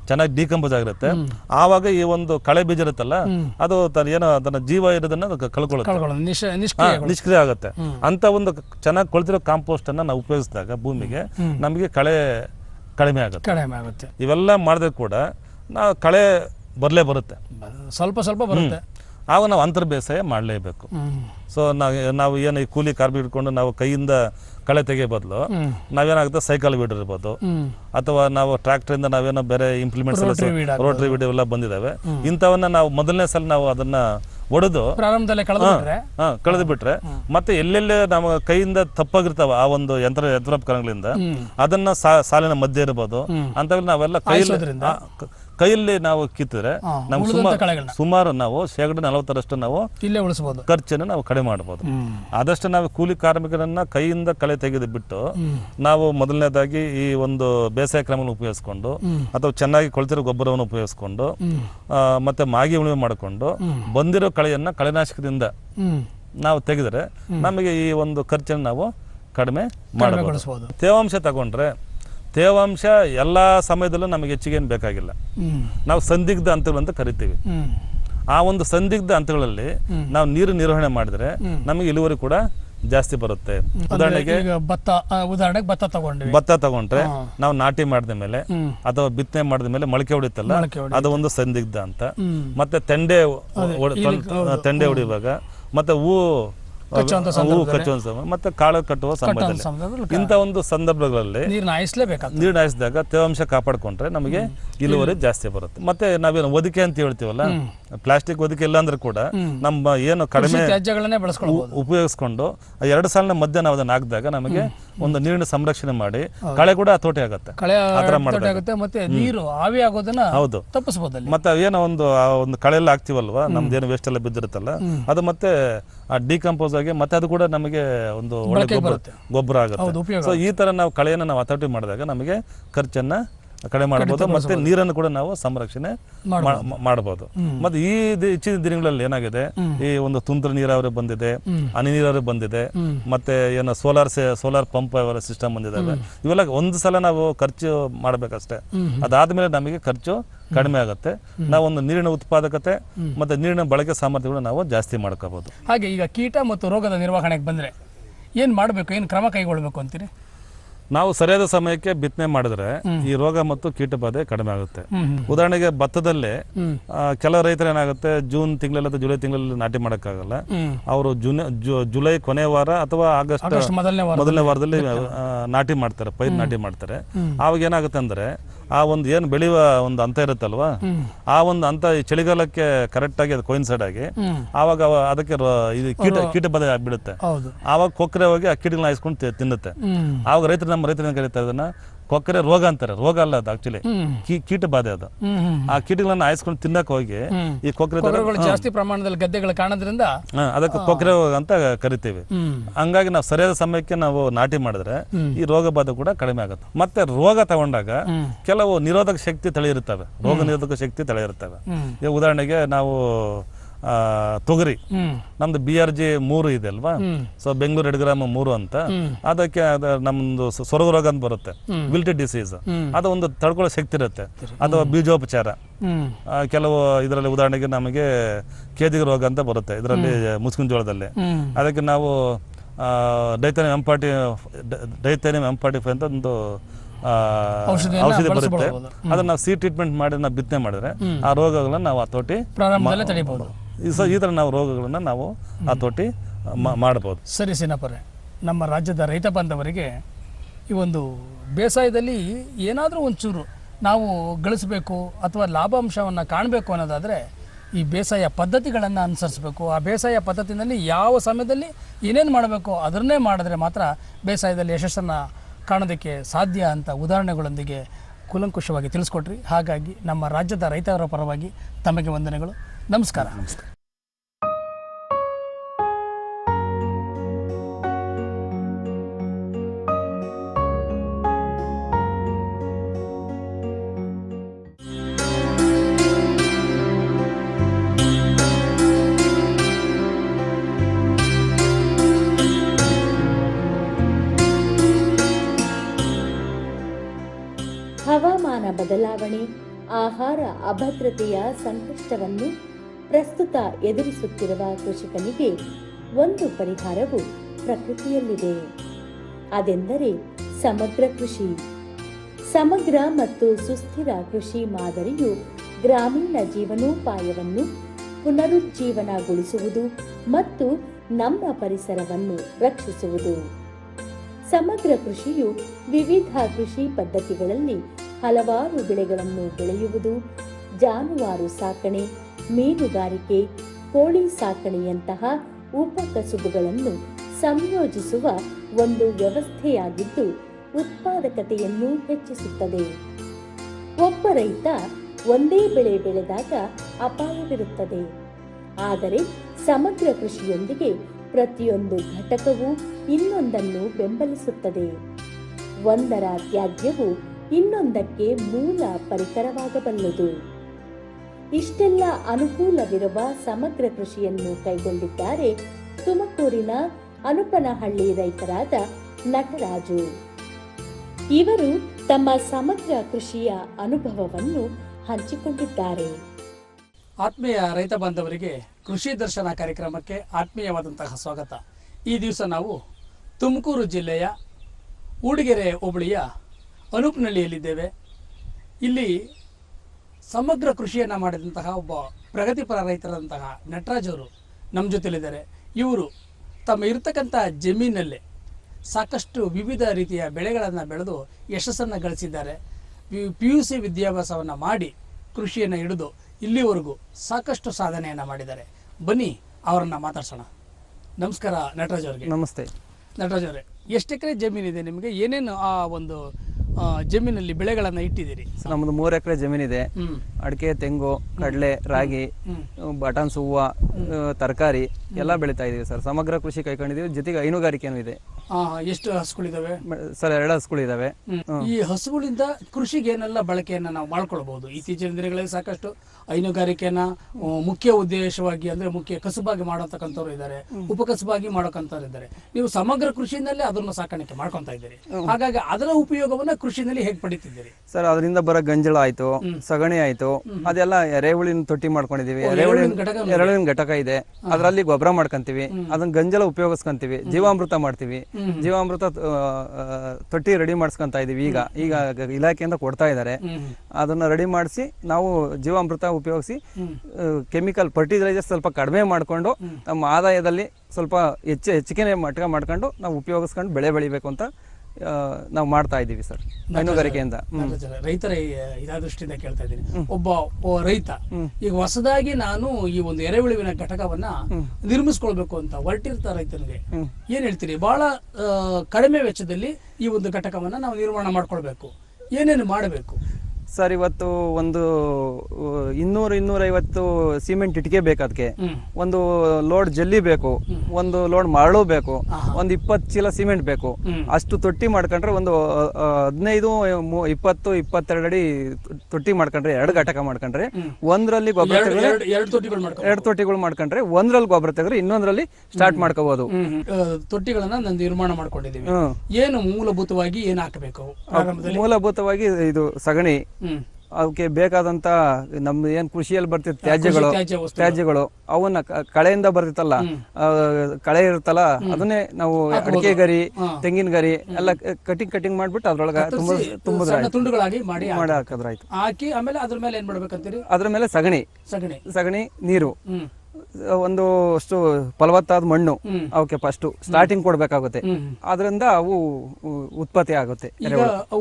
ಚೆನ್ನಾಗಿ ಡಿಕಂಪೋಸ್ ಆಗಿರುತ್ತೆ. ಆವಾಗ ಈ ಒಂದು ಕಳೆ ಬೀಜ ಇರುತ್ತಲ್ಲ ಅದು ತನ್ನ ಏನೋ ಅದನ್ನ ಜೀವ ಇರೋದನ್ನ ಕಳ್ಕೊಳ್ಳುತ್ತೆ. ನಿಷ್ಕ್ರಿಯ ಆಗುತ್ತೆ. ಅಂತ ಒಂದು ಚೆನ್ನಾಗಿ ಕೊಳ್ತಿರೋ ಕಾಂಪೋಸ್ಟ್ ಅನ್ನ ನಾವು ಉಪಯೋಗಿಸಿದಾಗ ಭೂಮಿಗೆ. ನಮಗೆ ಕಳೆ ಕಡಿಮೆ ಆಗುತ್ತೆ. ಕಡಿಮೆ ಆಗುತ್ತೆ. ಇವೆಲ್ಲ ಮಾಡಿದ್ರೆ ಕೂಡ ನಾವು ಕಳೆ ಬರಲೇ ಬರುತ್ತೆ. ಸ್ವಲ್ಪ ಸ್ವಲ್ಪ ಬರುತ್ತೆ. ಆವಾಗ ನಾವು ಅಂತರ್ ಬೇಸಾಯ ಮಾಡಲೇಬೇಕು. ಸೊ ನಾವು ನಾವು ಏನು ಈ ಕೂಲಿ ಕಾರ್ಬಿ ಹಿಡ್ಕೊಂಡು ನಾವು ಕೈಯಿಂದ ಕಳೆ ತೆಗೆಯೋ ಬದಲು ನಾವೇನಾಗುತ್ತೆ ಸೈಕಲ್ ವೀಡ್ ಇರ್ಬೋದು ಅಥವಾ ನಾವು ಟ್ರ್ಯಾಕ್ಟರಿಂದ ನಾವೇನೋ ಬೇರೆ ಇಂಪ್ಲಿಮೆಂಟ್ಸ್ ಹಾಕ್ಬೋದು. ರೋಟ್ರಿ ವೀಡ್ ಎಲ್ಲ ಬಂದಿದ್ದಾವೆ ಇಂಥವನ್ನ ನಾವು ಮೊದಲನೇ ಸಲ ನಾವು ಅದನ್ನ ಒಡೆದು ಕಳೆದು ಬಿಟ್ರೆ? ಮತ್ತೆ ಎಲ್ಲೆಲ್ಲೇ ನಮ್ಮ ಕೈಯಿಂದ ತಪ್ಪಾಗಿರ್ತಾವ ಆ ಒಂದು ಯಂತ್ರ ಯಂತ್ರೋಪಕರಣಗಳಿಂದ ಅದನ್ನ ಸಾಲಿನ ಮಧ್ಯೆ ಇರ್ಬೋದು. ಅಂತವೆಲ್ಲ ನಾವೆಲ್ಲ ಕ- ಕೈಯಲ್ಲಿ ನಾವು ಕಿತ್ತಿದ್ರೆ ನಮ್ಗೆ ಸುಮಾರು ಸುಮಾರು ನಾವು ಶೇಕಡ ನಲವತ್ತರಷ್ಟು ನಾವು ಇಲ್ಲೇ ಉಳಿಸಬಹುದು ಖರ್ಚನ್ನು ನಾವು ಕಡಿಮೆ ಮಾಡಬಹುದು ಆದಷ್ಟು ನಾವು ಕೂಲಿ ಕಾರ್ಮಿಕರನ್ನ ಕೈಯಿಂದ ಕಳೆ ತೆಗೆದು ಬಿಟ್ಟು ನಾವು ಮೊದಲನೇದಾಗಿ ಈ ಒಂದು ಬೇಸಾಯ ಕ್ರಮವನ್ನು ಉಪಯೋಗಿಸ್ಕೊಂಡು ಅಥವಾ ಚೆನ್ನಾಗಿ ಕೊಳ್ತಿರೋ ಗೊಬ್ಬರವನ್ನು ಉಪಯೋಗಿಸ್ಕೊಂಡು ಮತ್ತೆ ಮಾಗಿ ಉಳುಮೆ ಮಾಡಿಕೊಂಡು ಬಂದಿರೋ ಕಳೆಯನ್ನ ಕಳೆನಾಶಕದಿಂದ ನಾವು ತೆಗೆದ್ರೆ ನಮಗೆ ಈ ಒಂದು ಖರ್ಚನ್ನು ನಾವು ಕಡಿಮೆ ಮಾಡಬಹುದು ತೇವಾಂಶ ತಗೊಂಡ್ರೆ ತೇವಾಂಶ ಎಲ್ಲ ಸಮಯದಲ್ಲೂ ನಮಗೆ ಹೆಚ್ಚಿಗೆ ಏನು ಬೇಕಾಗಿಲ್ಲ. ನಾವು ಸಂದಿಗ್ಧ ಹಂತಗಳು ಅಂತ ಕರಿತೀವಿ. ಆ ಒಂದು ಸಂದಿಗ್ಧ ಹಂತಗಳಲ್ಲಿ ನಾವು ನೀರು ನಿರ್ವಹಣೆ ಮಾಡಿದ್ರೆ ನಮಗೆ ಇಳುವರಿ ಕೂಡ ಜಾಸ್ತಿ ಬರುತ್ತೆ. ಉದಾಹರಣೆಗೆ ಭತ್ತ ಉದಾಹರಣೆಗೆ ಭತ್ತ ತಗೊಂಡ್ರೆ ಭತ್ತ ತಗೊಂಡ್ರೆ. ನಾವು ನಾಟಿ ಮಾಡಿದ ಮೇಲೆ ಅಥವಾ ಬಿತ್ತನೆ ಮಾಡಿದ ಮೇಲೆ ಮೊಳಕೆ ಹೊಡಿತಲ್ಲ ಅದು ಒಂದು ಸಂದಿಗ್ಧ ಅಂತ. ಮತ್ತೆ ತೆಂಡೆ ತೆಂಡೆ ಹೊಡಿಯುವಾಗ ಮತ್ತೆ ಹೂ ಸಂದರ್ಭ ಮತ್ತೆ ಕಾಳು ಕಟ್ಟುವ ಸಮಯದಲ್ಲಿ ಸಂದರ್ಭದಲ್ಲಿ. ಇಂಥ ಒಂದು ಸಂದರ್ಭಗಳಲ್ಲಿ ನೀರನ್ನ ಹಾಯಿಸ್ಲೇಬೇಕಾಗ್ತದೆ. ನೀರು ಹಾಯಿಸಿದಾಗ ತೇವಾಂಶ ಕಾಪಾಡ್ಕೊಂಡ್ರೆ ನಮಗೆ ಇಳುವರಿ ಜಾಸ್ತಿ ಬರುತ್ತೆ. ಮತ್ತೆ ನಾವೇನು ಒದಿಕೆ ಅಂತ ಹೇಳ್ತೀವಲ್ಲ ಪ್ಲಾಸ್ಟಿಕ್ ಒದಿಕೆ ಇಲ್ಲ ಅಂದ್ರೆ ಕೂಡ ನಮ್ಮ ಏನು ಕಡಿಮೆ ತ್ಯಾಜ್ಯಗಳನ್ನೇ ಉಪಯೋಗಿಸ್ಕೊಂಡು ಆ ಎರಡು ಸಾಲಿನ ಮಧ್ಯ ನಾವು ಅದನ್ನ ಹಾಕಿದಾಗ ನಮಗೆ ಒಂದು ನೀರಿನ ಸಂರಕ್ಷಣೆ ಮಾಡಿ ಕಳೆ ಕೂಡ ಹತೋಟಿ ಆಗುತ್ತೆ. ಕಳೆ ಆ ಥರ ತೋಟ ಆಗುತ್ತೆ ಮತ್ತೆ ನೀರು ಆವಿ ಆಗೋದನ್ನ ಹೌದು. ತಪ್ಪಿಸಬಹುದು ಮತ್ತೆ ಏನೋ ಒಂದು ಆ ಒಂದು ಕಳೆಲ್ಲ ಹಾಕ್ತಿವಲ್ವಾ ನಮ್ದೇನು ವೇಸ್ಟ್ ಎಲ್ಲ ಬಿದ್ದಿರುತ್ತಲ್ಲ ಅದು ಮತ್ತೆ ಡಿಕಂಪೋಸ್ ಆಗಿ ಮತ್ತೆ ಅದು ಕೂಡ ನಮಗೆ ಒಂದು ಒಳ್ಳೆ ಗೊಬ್ಬರ. ಗೊಬ್ಬರ ಆಗುತ್ತೆ ಸೊ ಈ ತರ ನಾವು ಕಳೆಯನ್ನು ನಾವು ಹತೋಟಿ ಮಾಡಿದಾಗ ನಮಗೆ ಖರ್ಚನ್ನ ಕಡಿಮೆ ಮಾಡಬಹುದು ಮತ್ತೆ ನೀರನ್ನು ಕೂಡ ನಾವು ಸಂರಕ್ಷಣೆ ಮಾಡಬಹುದು ಮತ್ತೆ ಈ ಹೆಚ್ಚಿನ ದಿನಗಳಲ್ಲಿ ಏನಾಗಿದೆ? ಈ ಒಂದು ತುಂತುರು ನೀರಾವರಿ ಬಂದಿದೆ ಹನಿ ನೀರಾವರಿ ಬಂದಿದೆ ಮತ್ತೆ ಏನು ಸೋಲಾರ್ ಸೋಲಾರ್ ಪಂಪ್ ಸಿಸ್ಟಮ್ ಬಂದಿದ್ದಾವೆ ಇವೆಲ್ಲ ಒಂದು ಸಲ ನಾವು ಖರ್ಚು ಮಾಡಬೇಕಷ್ಟೇ. ಅದಾದ್ಮೇಲೆ ನಮಗೆ ಖರ್ಚು ಕಡಿಮೆ ಆಗುತ್ತೆ. ನಾವು ಒಂದು ನೀರಿನ ಉತ್ಪಾದಕತೆ ಮತ್ತೆ ನೀರಿನ ಬಳಕೆ ಸಾಮರ್ಥ್ಯಗಳು ನಾವು ಜಾಸ್ತಿ ಮಾಡ್ಕೋಬಹುದು ಹಾಗೆ ಈಗ ಕೀಟ ಮತ್ತು ರೋಗದ ನಿರ್ವಹಣೆಗೆ ಬಂದ್ರೆ ಏನ್ ಮಾಡಬೇಕು? ಏನು ಕ್ರಮ ಕೈಗೊಳ್ಬೇಕು ಅಂತೀರಿ? ನಾವು ಸರಿಯಾದ ಸಮಯಕ್ಕೆ ಬಿತ್ತನೆ ಮಾಡಿದ್ರೆ ಈ ರೋಗ ಮತ್ತು ಕೀಟ ಬಾಧೆ ಕಡಿಮೆ ಆಗುತ್ತೆ. ಉದಾಹರಣೆಗೆ ಭತ್ತದಲ್ಲಿ ಕೆಲ ರೈತರು ಏನಾಗುತ್ತೆ ಜೂನ್ ತಿಂಗಳಲ್ಲಿ ಅಥವಾ ಜುಲೈ ತಿಂಗಳಲ್ಲಿ ನಾಟಿ ಮಾಡೋಕ್ಕಾಗಲ್ಲ. ಅವರು ಜೂನ್ ಜುಲೈ ಕೊನೆ ವಾರ ಅಥವಾ ಆಗಸ್ಟ್ ಮೊದಲನೇ ವಾರದಲ್ಲಿ ನಾಟಿ ಮಾಡ್ತಾರೆ ಪೈರು ನಾಟಿ ಮಾಡ್ತಾರೆ. ಆವಾಗ ಏನಾಗುತ್ತೆ ಅಂದ್ರೆ ಆ ಒಂದು ಏನು ಬೆಳೆಯುವ ಒಂದು ಹಂತ ಇರುತ್ತಲ್ವಾ? ಆ ಒಂದು ಹಂತ ಈ ಚಳಿಗಾಲಕ್ಕೆ ಕರೆಕ್ಟ್ ಆಗಿ ಅದು ಕೋಯಿನ್ಸೈಡ್ ಆಗಿ ಆವಾಗ ಅವ- ಅದಕ್ಕೆ ರೋ- ಇದು ಕೀಟ ಕೀಟ ಬಾಧೆ ಆಗ್ಬಿಡುತ್ತೆ ಹೌದು. ಆವಾಗ ಕೊಕ್ಕರೆ ಹೋಗಿ ಆ ಕೀಟಗಳನ್ನ ಹಾಯಿಸ್ಕೊಂಡು ತಿನ್ನುತ್ತೆ. ಆವಾಗ ರೈತರು ನಮ್ಮ ರೈತರು ಏನು ಕರೀತಾರೆ ಅದನ್ನ ಕೊಕ್ಕರೆ ರೋಗ ಅಂತಾರೆ. ರೋಗ ಅಲ್ಲ ಅದು ಆಕ್ಚುಲಿ ಕೀಟ ಬಾಧೆ ಅದು. ಆ ಕೀಟಗಳನ್ನ ಆಯ್ಸ್ಕೊಂಡು ತಿನ್ನಕ್ ಹೋಗಿ ಈ ಕೊಕ್ಕರೆ ಜಾಸ್ತಿ ಪ್ರಮಾಣದಲ್ಲಿ ಗದ್ದೆಗಳು ಕಾಣೋದ್ರಿಂದ ಅದಕ್ಕೆ ಕೊಕ್ಕರೆ ರೋಗ ಅಂತ ಕರಿತೀವಿ. ಹಂಗಾಗಿ ನಾವು ಸರಿಯಾದ ಸಮಯಕ್ಕೆ ನಾವು ನಾಟಿ ಮಾಡಿದ್ರೆ ಈ ರೋಗ ಬಾಧೆ ಕೂಡ ಕಡಿಮೆ ಆಗುತ್ತೆ. ಮತ್ತೆ ರೋಗ ತಗೊಂಡಾಗ ಕೆಲವು ನಿರೋಧಕ ಶಕ್ತಿ ತಳಿ ಇರ್ತವೆ ರೋಗ ನಿರೋಧಕ ಶಕ್ತಿ ತಳಿ ಇರ್ತವೆ ಉದಾಹರಣೆಗೆ ನಾವು ತೊಗರಿ. ನಮ್ದು ಬಿ ಆರ್ ಜಿ ಮೂರು ಇದೆ ಅಲ್ವಾ. ಸೊ ಬೆಂಗಳೂರು ಎರಡು ಗ್ರಾಮ ಮೂರು ಅಂತ. ಅದಕ್ಕೆ ಅದ ನಮ್ದು ಸೊರಗು ರೋಗ ಅಂತ ಬರುತ್ತೆ. Wilt disease. ಅದು ಒಂದು ತಡ್ಕೊಳ್ಳೋ ಶಕ್ತಿ ಇರುತ್ತೆ. ಅಥವಾ ಬೀಜೋಪಚಾರ. ಕೆಲವು ಇದರಲ್ಲಿ ಉದಾಹರಣೆಗೆ ನಮಗೆ ಕೇದಿಗೆ ರೋಗ ಅಂತ ಬರುತ್ತೆ ಇದರಲ್ಲಿ ಮುಸ್ಕಿನ ಜೋಳದಲ್ಲಿ ಅದಕ್ಕೆ ನಾವು ಡೈಥಾನಿಯಂ ಎಂಪಾಟಿ ಡೈಥಾನಿಯಂ ಎಂಪಾಟಿ ಅಂತ ಒಂದು ಔಷಧಿ ಬರುತ್ತೆ. ಅದನ್ನ ನಾವು ಸಿ ಟ್ರೀಟ್ಮೆಂಟ್ ಮಾಡಿ ನಾವು ಬಿತ್ತನೆ ಮಾಡಿದ್ರೆ ಆ ರೋಗಗಳನ್ನ ನಾವು ಹತೋಟಿ ಪ್ರಾರಂಭದಲ್ಲೇ ತಡಿಬಹುದು ಈ ಸ- ಈ ಥರ ನಾವು ರೋಗಗಳನ್ನು ನಾವು ಹತೋಟಿ ಮಾಡ್ಬೋದು ಸರಿ ಸೇನಾಪರೆ ನಮ್ಮ ರಾಜ್ಯದ ರೈತ ಬಾಂಧವರಿಗೆ ಈ ಒಂದು ಬೇಸಾಯದಲ್ಲಿ ಏನಾದರೂ ಒಂಚೂರು ನಾವು ಗಳಿಸಬೇಕು ಅಥವಾ ಲಾಭಾಂಶವನ್ನು ಕಾಣಬೇಕು ಅನ್ನೋದಾದರೆ ಈ ಬೇಸಾಯ ಪದ್ಧತಿಗಳನ್ನು ಅನುಸರಿಸಬೇಕು. ಆ ಬೇಸಾಯ ಪದ್ಧತಿನಲ್ಲಿ ಯಾವ ಸಮಯದಲ್ಲಿ ಏನೇನು ಮಾಡಬೇಕು ಅದನ್ನೇ ಮಾಡಿದ್ರೆ ಮಾತ್ರ ಬೇಸಾಯದಲ್ಲಿ ಯಶಸ್ಸನ್ನು ಕಾಣೋದಕ್ಕೆ ಸಾಧ್ಯ ಅಂತ ಉದಾಹರಣೆಗಳೊಂದಿಗೆ ಕುಲಂಕುಷವಾಗಿ ತಿಳಿಸ್ಕೊಟ್ರಿ. ಹಾಗಾಗಿ ನಮ್ಮ ರಾಜ್ಯದ ರೈತರ ಪರವಾಗಿ ತಮಗೆ ವಂದನೆಗಳು. ನಮಸ್ಕಾರ. ನಮಸ್ಕಾರ ಹವಾಮಾನ ಬದಲಾವಣೆ ಆಹಾರ ಅಭದ್ರತೆಯ ಸಂಕಷ್ಟವನ್ನು ಪ್ರಸ್ತುತ ಎದುರಿಸುತ್ತಿರುವ ಕೃಷಿಕನಿಗೆ ಒಂದು ಪರಿಹಾರವು ಪ್ರಕೃತಿಯಲ್ಲಿದೆ. ಅದೆಂದರೆ ಸಮಗ್ರ ಕೃಷಿ. ಸಮಗ್ರ ಮತ್ತು ಸುಸ್ಥಿರ ಕೃಷಿ ಮಾದರಿಯು ಗ್ರಾಮೀಣ ಜೀವನೋಪಾಯವನ್ನು ಪುನರುಜ್ಜೀವನಗೊಳಿಸುವುದು ಮತ್ತು ನಮ್ಮ ಪರಿಸರವನ್ನು ರಕ್ಷಿಸುವುದು. ಸಮಗ್ರ ಕೃಷಿಯು ವಿವಿಧ ಕೃಷಿ ಪದ್ಧತಿಗಳಲ್ಲಿ ಹಲವಾರು ಬೆಳೆಗಳನ್ನು ಬೆಳೆಯುವುದು, ಜಾನುವಾರು ಸಾಕಣೆ ಮೀನುಗಾರಿಕೆ, ಕೋಳಿ ಸಾಕಣೆಯಂತಹ ಉಪಕಸುಬುಗಳನ್ನು ಸಂಯೋಜಿಸುವ ಒಂದು ವ್ಯವಸ್ಥೆಯಾಗಿದ್ದು ಉತ್ಪಾದಕತೆಯನ್ನು ಹೆಚ್ಚಿಸುತ್ತದೆ. ಒಬ್ಬ ರೈತ ಒಂದೇ ಬೆಳೆ ಬೆಳೆದಾಗ ಅಪಾಯವಿರುತ್ತದೆ. ಆದರೆ ಸಮಗ್ರ ಕೃಷಿಯೊಂದಿಗೆ ಪ್ರತಿಯೊಂದು ಘಟಕವು ಇನ್ನೊಂದನ್ನು ಬೆಂಬಲಿಸುತ್ತದೆ. ಒಂದರ ತ್ಯಾಜ್ಯವು ಇನ್ನೊಂದಕ್ಕೆ ಮೂಲ ಪರಿಕರವಾಗಬಲ್ಲದು. ಇಷ್ಟೆಲ್ಲ ಅನುಕೂಲವಿರುವ ಸಮಗ್ರ ಕೃಷಿಯನ್ನು ಕೈಗೊಂಡಿದ್ದಾರೆ ತುಮಕೂರಿನ ಅನುಪನಹಳ್ಳಿ ರೈತರಾದ ನಟರಾಜು. ಇವರು ತಮ್ಮ ಸಮಗ್ರ ಕೃಷಿಯ ಅನುಭವವನ್ನು ಹಂಚಿಕೊಂಡಿದ್ದಾರೆ. ಆತ್ಮೀಯ ರೈತ ಬಾಂಧವರಿಗೆ ಕೃಷಿ ದರ್ಶನ ಕಾರ್ಯಕ್ರಮಕ್ಕೆ ಆತ್ಮೀಯವಾದಂತಹ ಸ್ವಾಗತ. ಈ ದಿವಸ ನಾವು ತುಮಕೂರು ಜಿಲ್ಲೆಯ ಉಡುಗೆರೆ ಹೋಬಳಿಯ ಅನುಪನಹಳ್ಳಿಯಲ್ಲಿದ್ದೇವೆ. ಇಲ್ಲಿ ಸಮಗ್ರ ಕೃಷಿಯನ್ನು ಮಾಡಿದಂತಹ ಒಬ್ಬ ಪ್ರಗತಿಪರ ರೈತರಾದಂತಹ ನಟರಾಜ್ ಅವರು ನಮ್ಮ ಜೊತೆಲಿದ್ದಾರೆ. ಇವರು ತಮ್ಮ ಇರತಕ್ಕಂಥ ಜಮೀನಲ್ಲೇ ಸಾಕಷ್ಟು ವಿವಿಧ ರೀತಿಯ ಬೆಳೆಗಳನ್ನು ಬೆಳೆದು ಯಶಸ್ಸನ್ನು ಗಳಿಸಿದ್ದಾರೆ. ಪಿ ಯು ಸಿ ವಿದ್ಯಾಭ್ಯಾಸವನ್ನು ಮಾಡಿ ಕೃಷಿಯನ್ನು ಹಿಡಿದು ಇಲ್ಲಿವರೆಗೂ ಸಾಕಷ್ಟು ಸಾಧನೆಯನ್ನು ಮಾಡಿದ್ದಾರೆ. ಬನ್ನಿ ಅವರನ್ನು ಮಾತಾಡ್ಸೋಣ. ನಮಸ್ಕಾರ ನಟರಾಜ್ ಅವರಿಗೆ. ನಮಸ್ತೆ. ನಟರಾಜ್ ಅವರೇ ಎಷ್ಟು ಎಕರೆ ಜಮೀನಿದೆ ನಿಮಗೆ? ಏನೇನು ಆ ಒಂದು ಆ, ಜಮೀನಲ್ಲಿ ಬೆಳೆಗಳನ್ನ ಇಟ್ಟಿದ್ದೀರಿ. ನಮ್ದು ಮೂರ್ ಎಕರೆ ಜಮೀನಿದೆ. ಇದೆ ಅಡಿಕೆ ತೆಂಗು ಕಡಲೆ ರಾಗಿ ಬಟಾನ್ಸ್ ಹೂವು ತರಕಾರಿ ಎಲ್ಲ ಬೆಳೀತಾ ಇದೀವಿ ಸರ್. ಸಮಗ್ರ ಕೃಷಿ ಕೈಕೊಂಡಿದೀವಿ. ಜೊತೆಗೆ ಹೈನುಗಾರಿಕೆನೂ ಇದೆ. ಆ, ಎಷ್ಟು ಹಸುಗಳಿದಾವೆ ಮ- ಸರ್ ಎರಡು ಹಸುಗಳಿದಾವೆ ಈ ಹಸುಗಳಿಂದ ಕೃಷಿಗೆ ಏನೆಲ್ಲ ಬಳಕೆಯನ್ನ ನಾವು ಮಾಡ್ಕೊಳ್ಬಹುದು? ಇತ್ತೀಚಿನ ದಿನಗಳಲ್ಲಿ ಸಾಕಷ್ಟು ಹೈನುಗಾರಿಕೆಯನ್ನ ಆ, ಮುಖ್ಯ ಉದ್ದೇಶವಾಗಿ ಅಂದ್ರೆ ಮುಖ್ಯ ಕಸುಬಾಗಿ ಮಾಡತಕ್ಕಂಥವ್ರು ಇದ್ದಾರೆ. ಉಪಕಸುಬಾಗಿ ಮಾಡಕ್ಕಂಥವ್ರು ಇದ್ದಾರೆ. ನೀವು ಸಮಗ್ರ ಕೃಷಿನಲ್ಲೇ ಅದನ್ನು ಸಾಕಾಣಿಕೆ ಮಾಡ್ಕೊಂತ ಇದ್ದೀರಿ. ಹಾಗಾಗಿ ಅದರ ಉಪಯೋಗವನ್ನ ಕೃಷಿನಲ್ಲಿ ಹೇಗೆ ಪಡಿತಿದ್ದೀರಿ? ಸರ್ ಅದರಿಂದ ಬರೋ ಗಂಜಳ ಆಯ್ತು ಸಗಣಿ ಆಯ್ತು ಅದೆಲ್ಲ ಎರೆಹುಳಿನ ತೊಟ್ಟಿ ಮಾಡ್ಕೊಂಡಿದೀವಿ. ಎರೆಹುಳಿನ ಎರೆಹುಳಿನ ಘಟಕ ಇದೆ. ಅದರಲ್ಲಿ ಗೊಬ್ಬರ ಮಾಡ್ಕೊಂತೀವಿ ಅದನ್ನ ಗಂಜಲ ಉಪಯೋಗಿಸ್ಕೊಂತೀವಿ ಜೀವಾಮೃತ ಮಾಡ್ತೀವಿ. ಜೀವಾಮೃತ ತೊಟ್ಟಿ ರೆಡಿ ಮಾಡಿಸ್ಕೊಂತ ಇದೀವಿ ಈಗ. ಈಗ ಇಲಾಖೆಯಿಂದ ಕೊಡ್ತಾ ಇದ್ದಾರೆ ಅದನ್ನ ರೆಡಿ ಮಾಡಿಸಿ ನಾವು ಜೀವಾಮೃತ ಉಪಯೋಗಿಸಿ ಕೆಮಿಕಲ್ ಫರ್ಟಿಲೈಸರ್ ಸ್ವಲ್ಪ ಕಡಿಮೆ ಮಾಡಿಕೊಂಡು ನಮ್ಮ ಆದಾಯದಲ್ಲಿ ಸ್ವಲ್ಪ ಹೆಚ್ಚು ಹೆಚ್ಚಿಗೆ ಮಟ್ಟ ಮಾಡ್ಕೊಂಡು ನಾವು ಉಪಯೋಗಿಸ್ಕೊಂಡು ಬೆಳೆ ಬೆಳಿಬೇಕು ಅಂತ ನಾವು ಮಾಡ್ತಾ ಇದ್ದೀವಿ ಸರ್. ಹೈನುಗಾರಿಕೆಯಿಂದ. ರೈತರ ಇದಾದ ಇದ ದೃಷ್ಟಿಯಿಂದ ಕೇಳ್ತಾ ಇದ್ದೀನಿ. ಒಬ್ಬ ರೈತ ಈಗ ಹೊಸದಾಗಿ ನಾನು ಈ ಒಂದು ಎರೆಹುಳುವಿನ ಘಟಕವನ್ನ ನಿರ್ಮಿಸ್ಕೊಳ್ಬೇಕು ಅಂತ ಹೊರಟಿರ್ತ ರೈತನಿಗೆ. ಏನ್ ಹೇಳ್ತೀರಿ? ಬಹಳ ಕಡಿಮೆ ವೆಚ್ಚದಲ್ಲಿ ಈ ಒಂದು ಘಟಕವನ್ನ ನಾವು ನಿರ್ಮಾಣ ಮಾಡ್ಕೊಳ್ಬೇಕು. ಏನೇನು ಮಾಡಬೇಕು? ಸರ್ ಇವತ್ತು ಒಂದು ಇನ್ನೂರು ಇನ್ನೂರೈವತ್ತು ಸಿಮೆಂಟ್ ಇಟ್ಟಿಗೆ ಬೇಕು ಅದಕ್ಕೆ ಒಂದು ಲೋಡ್ ಜಲ್ಲಿ ಬೇಕು ಒಂದು ಲೋಡ್ ಮರಳು ಬೇಕು ಒಂದು ಇಪ್ಪತ್ತು ಚೀಲ ಸಿಮೆಂಟ್ ಬೇಕು. ಅಷ್ಟು ತೊಟ್ಟಿ ಮಾಡ್ಕೊಂಡ್ರೆ ಒಂದು ಹದಿನೈದು ಇಪ್ಪತ್ತು ಇಪ್ಪತ್ತೆರಡು ಅಡಿ ತೊಟ್ಟಿ ಮಾಡ್ಕೊಂಡ್ರೆ ಎರಡು ಘಟಕ ಮಾಡ್ಕೊಂಡ್ರೆ ಒಂದ್ರಲ್ಲಿ ಗೊಬ್ಬರ ಎರಡು ತೊಟ್ಟಿಗಳು ಮಾಡ್ಕೊಂಡ್ರೆ ಒಂದ್ರಲ್ಲಿ ಗೊಬ್ಬರ ತೆಗೆದ್ರೆ ಇನ್ನೊಂದ್ರಲ್ಲಿ ಸ್ಟಾರ್ಟ್ ಮಾಡ್ಕೋಬಹುದು. ತೊಟ್ಟಿಗಳನ್ನ ನಾನು ನಿರ್ಮಾಣ ಮಾಡ್ಕೊಂಡಿದ್ದೀವಿ. ಏನು ಮೂಲಭೂತವಾಗಿ ಏನ್ ಹಾಕಬೇಕು? ಮೂಲಭೂತವಾಗಿ ಇದು ಸಗಣಿ. ಅವಕ್ಕೆ ಬೇಕಾದಂತ ನಮ್ ಏನ್ ಕೃಷಿಯಲ್ಲಿ ಬರ್ತಿತ್ತು ತ್ಯಾಜ್ಯಗಳು ತ್ಯಾಜ್ಯಗಳು ಅವನ್ನ ಕಳೆಯಿಂದ ಬರ್ತಿತ್ತಲ್ಲ ಕಳೆ ಇರುತ್ತಲ್ಲ ಅದನ್ನೇ ನಾವು ಅಡಿಕೆ ಗರಿ ತೆಂಗಿನ ಗರಿ ಎಲ್ಲ ಕಟಿಂಗ್ ಕಟಿಂಗ್ ಮಾಡ್ಬಿಟ್ಟು ಅದ್ರೊಳಗ ತುಂಡುಗಳಾಗಿ ಮಾಡಿ ಹಾಕಿದ್ರಾಯ್ತು. ಹಾಕಿ ಆಮೇಲೆ ಅದ್ರ ಮೇಲೆ ಏನ್ ಮಾಡ್ಬೇಕಂತೀರಿ? ಅದ್ರ ಮೇಲೆ ಸಗಣಿ. ಸಗಣಿ. ಸಗಣಿ ನೀರು. ಒಂದು ಅಷ್ಟು ಫಲವತ್ತಾದ ಮಣ್ಣು. ಅವಕ್ಕೆ ಫಸ್ಟ್ ಸ್ಟಾರ್ಟಿಂಗ್ ಕೊಡ್ಬೇಕಾಗುತ್ತೆ. ಅದರಿಂದ ಅವು ಉತ್ಪತ್ತಿ ಆಗುತ್ತೆ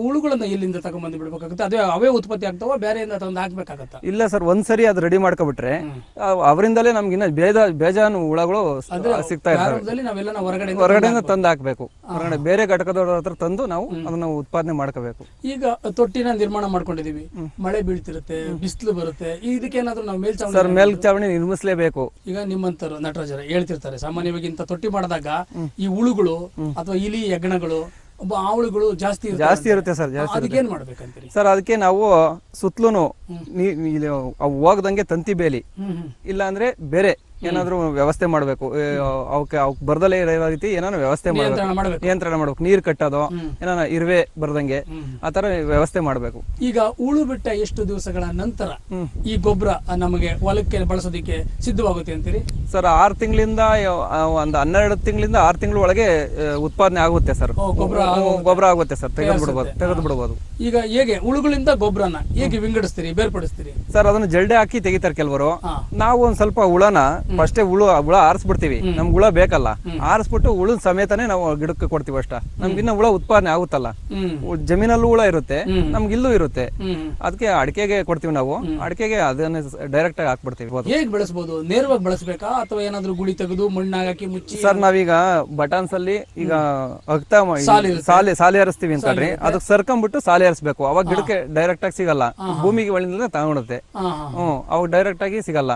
ಹುಳುಗಳನ್ನ ಎಲ್ಲಿಂದ ತಗೊಂಡ್ಬಂದು ಬಿಡ್ಬೇಕಾಗುತ್ತೆ? ಅದೇ ಅವೇ ಉತ್ಪತ್ತಿ ಆಗ್ತಾವ ತಂದು ಹಾಕ್ಬೇಕಾಗತ್ತ? ಇಲ್ಲ ಸರ್ ಒಂದ್ಸರಿ ಅದು ರೆಡಿ ಮಾಡ್ಕೊಬಿಟ್ರೆ ಅವ್- ಅವರಿಂದಲೇ ನಮ್ಗೆ ಇನ್ನ ಬೇಜ ಬೇಜಾನು ಹುಳಗಳು ಸಿಗ್ತಾ ಇರ್ತವೆ ಹೊರಗಡೆ ಹೊರಗಡೆಯಿಂದ ತಂದು ಹಾಕ್ಬೇಕು. ಹೊರಗಡೆ ಬೇರೆ ಘಟಕದವ್ರ ಹತ್ರ ತಂದು ನಾವು ಅದನ್ನ ಉತ್ಪಾದನೆ ಮಾಡ್ಕೋಬೇಕು. ಈಗ ತೊಟ್ಟಿನ ನಿರ್ಮಾಣ ಮಾಡ್ಕೊಂಡಿದೀವಿ ಮಳೆ ಬೀಳ್ತಿರುತ್ತೆ ಬಿಸಿಲು ಬರುತ್ತೆ. ಇದಕ್ಕೆ ನಾವು ಮೇಲ್ಚಾವಣಿ ಸರ್ ಮೇಲ್ಚಾವಣಿ ನಿರ್ಮಿಸಲೇಬೇಕು. ಈಗ ನಿಮ್ಮಂತರು ನಟರಾಜರ ಹೇಳ್ತಿರ್ತಾರೆ ಸಾಮಾನ್ಯವಾಗಿ ಇಂಥ ತೊಟ್ಟಿ ಮಾಡಿದಾಗ ಈ ಹುಳುಗಳು ಅಥವಾ ಇಲಿ ಒಬ್ಬ ಆವಳುಗಳು ಜಾಸ್ತಿ ಜಾಸ್ತಿ ಇರುತ್ತೆ ಸರ್ ಜಾಸ್ತಿ ಏನ್ ಮಾಡ್ಬೇಕಂತೀರಿ? ಸರ್ ಅದಕ್ಕೆ ನಾವು ಸುತ್ತಲೂ ಇಲ್ಲಿ ಹೋಗದಂಗೆ ತಂತಿ ಬೇಲಿ. ಇಲ್ಲಾಂದ್ರೆ ಹ್ಮ್. ಇಲ್ಲ ಅಂದ್ರೆ ಬೇರೆ. ಏನಾದ್ರೂ ವ್ಯವಸ್ಥೆ ಮಾಡಬೇಕು. ಅವಕ್ಕೆ ಅವಕ್ಕೆ ಬರ್ದಲೇ ಇರೋ ರೀತಿ ಏನಾದ್ರು ವ್ಯವಸ್ಥೆ ಮಾಡಬೇಕು. ನಿಯಂತ್ರಣ ಮಾಡ್ಬೇಕು. ನೀರ್ ಕಟ್ಟೋದು ಏನಾನ ಇರುವೆ ಬರ್ದಂಗೆ ಆತರ ವ್ಯವಸ್ಥೆ ಮಾಡಬೇಕು. ಈಗ ಉಳು ಬಿಟ್ಟ ಎಷ್ಟು ದಿವಸಗಳ ನಂತರ ಈ ಗೊಬ್ಬರ ನಮಗೆ ಹೊಲಕ್ಕೆ ಬಳಸೋದಿಕ್ಕೆ ಸಿದ್ಧವಾಗುತ್ತೆ ಅಂತೀರಿ? ಸರ್ ಆರ್ ತಿಂಗಳಿಂದ ಒಂದು ಹನ್ನೆರಡು ತಿಂಗಳಿಂದ ಆರ್ ತಿಂಗಳ ಒಳಗೆ ಉತ್ಪಾದನೆ ಆಗುತ್ತೆ ಸರ್. ಗೊಬ್ಬರ ಗೊಬ್ಬರ ಆಗುತ್ತೆ ಸರ್. ತೆಗೆದು ಬಿಡಬಹುದು ತೆಗೆದು ಬಿಡಬಹುದು ಈಗ ಹೇಗೆ ಉಳುಗಳಿಂದ ಗೊಬ್ಬರನ ಹೇಗೆ ವಿಂಗಡಿಸ್ತೀರಿ ಬೇರ್ಪಡಿಸ್ತೀರಿ? ಸರ್ ಅದನ್ನ ಜಲ್ಡೆ ಹಾಕಿ ತೆಗಿತಾರೆ ಕೆಲವರು. ನಾವು ಒಂದ್ ಸ್ವಲ್ಪ ಹುಳನ ಫಸ್ಟೇ ಹುಳು ಹುಳ ಆರಿಸ್ಬಿಡ್ತೀವಿ. ನಮ್ಗೆ ಹುಳ ಬೇಕಲ್ಲ. ಆರಿಸ್ಬಿಟ್ಟು ಹುಳದ ಸಮೇತನೇ ನಾವು ಗಿಡಕ್ಕೆ ಕೊಡ್ತೀವಿ ಅಷ್ಟ. ನಮ್ಗೆ ಇನ್ನ ಹುಳ ಉತ್ಪಾದನೆ ಆಗುತ್ತಲ್ಲ. ಜಮೀನಲ್ಲೂ ಹುಳ ಇರುತ್ತೆ. ನಮ್ಗೆ ಇಲ್ಲೂ ಇರುತ್ತೆ. ಅದಕ್ಕೆ ಅಡಿಕೆಗೆ ಕೊಡ್ತೀವಿ ನಾವು. ಅಡಿಕೆಗೆ ಅದನ್ನ ಡೈರೆಕ್ಟ್ ಆಗಿ ಹಾಕ್ಬಿಡ್ತೀವಿ ಹೇಗೆ ಬೆಳೆಸಬಹುದು ನೇರವಾಗಿ ಬೆಳೆಸಬೇಕಾ? ಅಥವಾ ಏನಾದ್ರೂ ಗುಳಿ ತೆಗೆದು ಮಣ್ಣಾಗ ಹಾಕಿ ಮುಚ್ಚಿ ಸರ್ ನಾವೀಗ ಬಟಾನ್ಸ್ ಅಲ್ಲಿ ಈಗ ಅಗ್ತಾ ಸಾಲೆ ಸಾಲೆ ಹರಿಸ್ತೀವಿ ಅಂತಂದ್ರೆ ಅದಕ್ಕೆ ಸರ್ಕೊಂಡ್ಬಿಟ್ಟು ಸಾಲಿ ಹರಿಸ್ಬೇಕು. ಅವಾಗ ಗಿಡಕ್ಕೆ ಡೈರೆಕ್ಟ್ ಆಗಿ ಸಿಗಲ್ಲ. ಭೂಮಿಗೆ ಒಳ್ಳೆ ತಗೊಂಡುತ್ತೆ. ಹ್ಮ್ ಅವಾಗ ಡೈರೆಕ್ಟ್ ಆಗಿ ಸಿಗಲ್ಲ.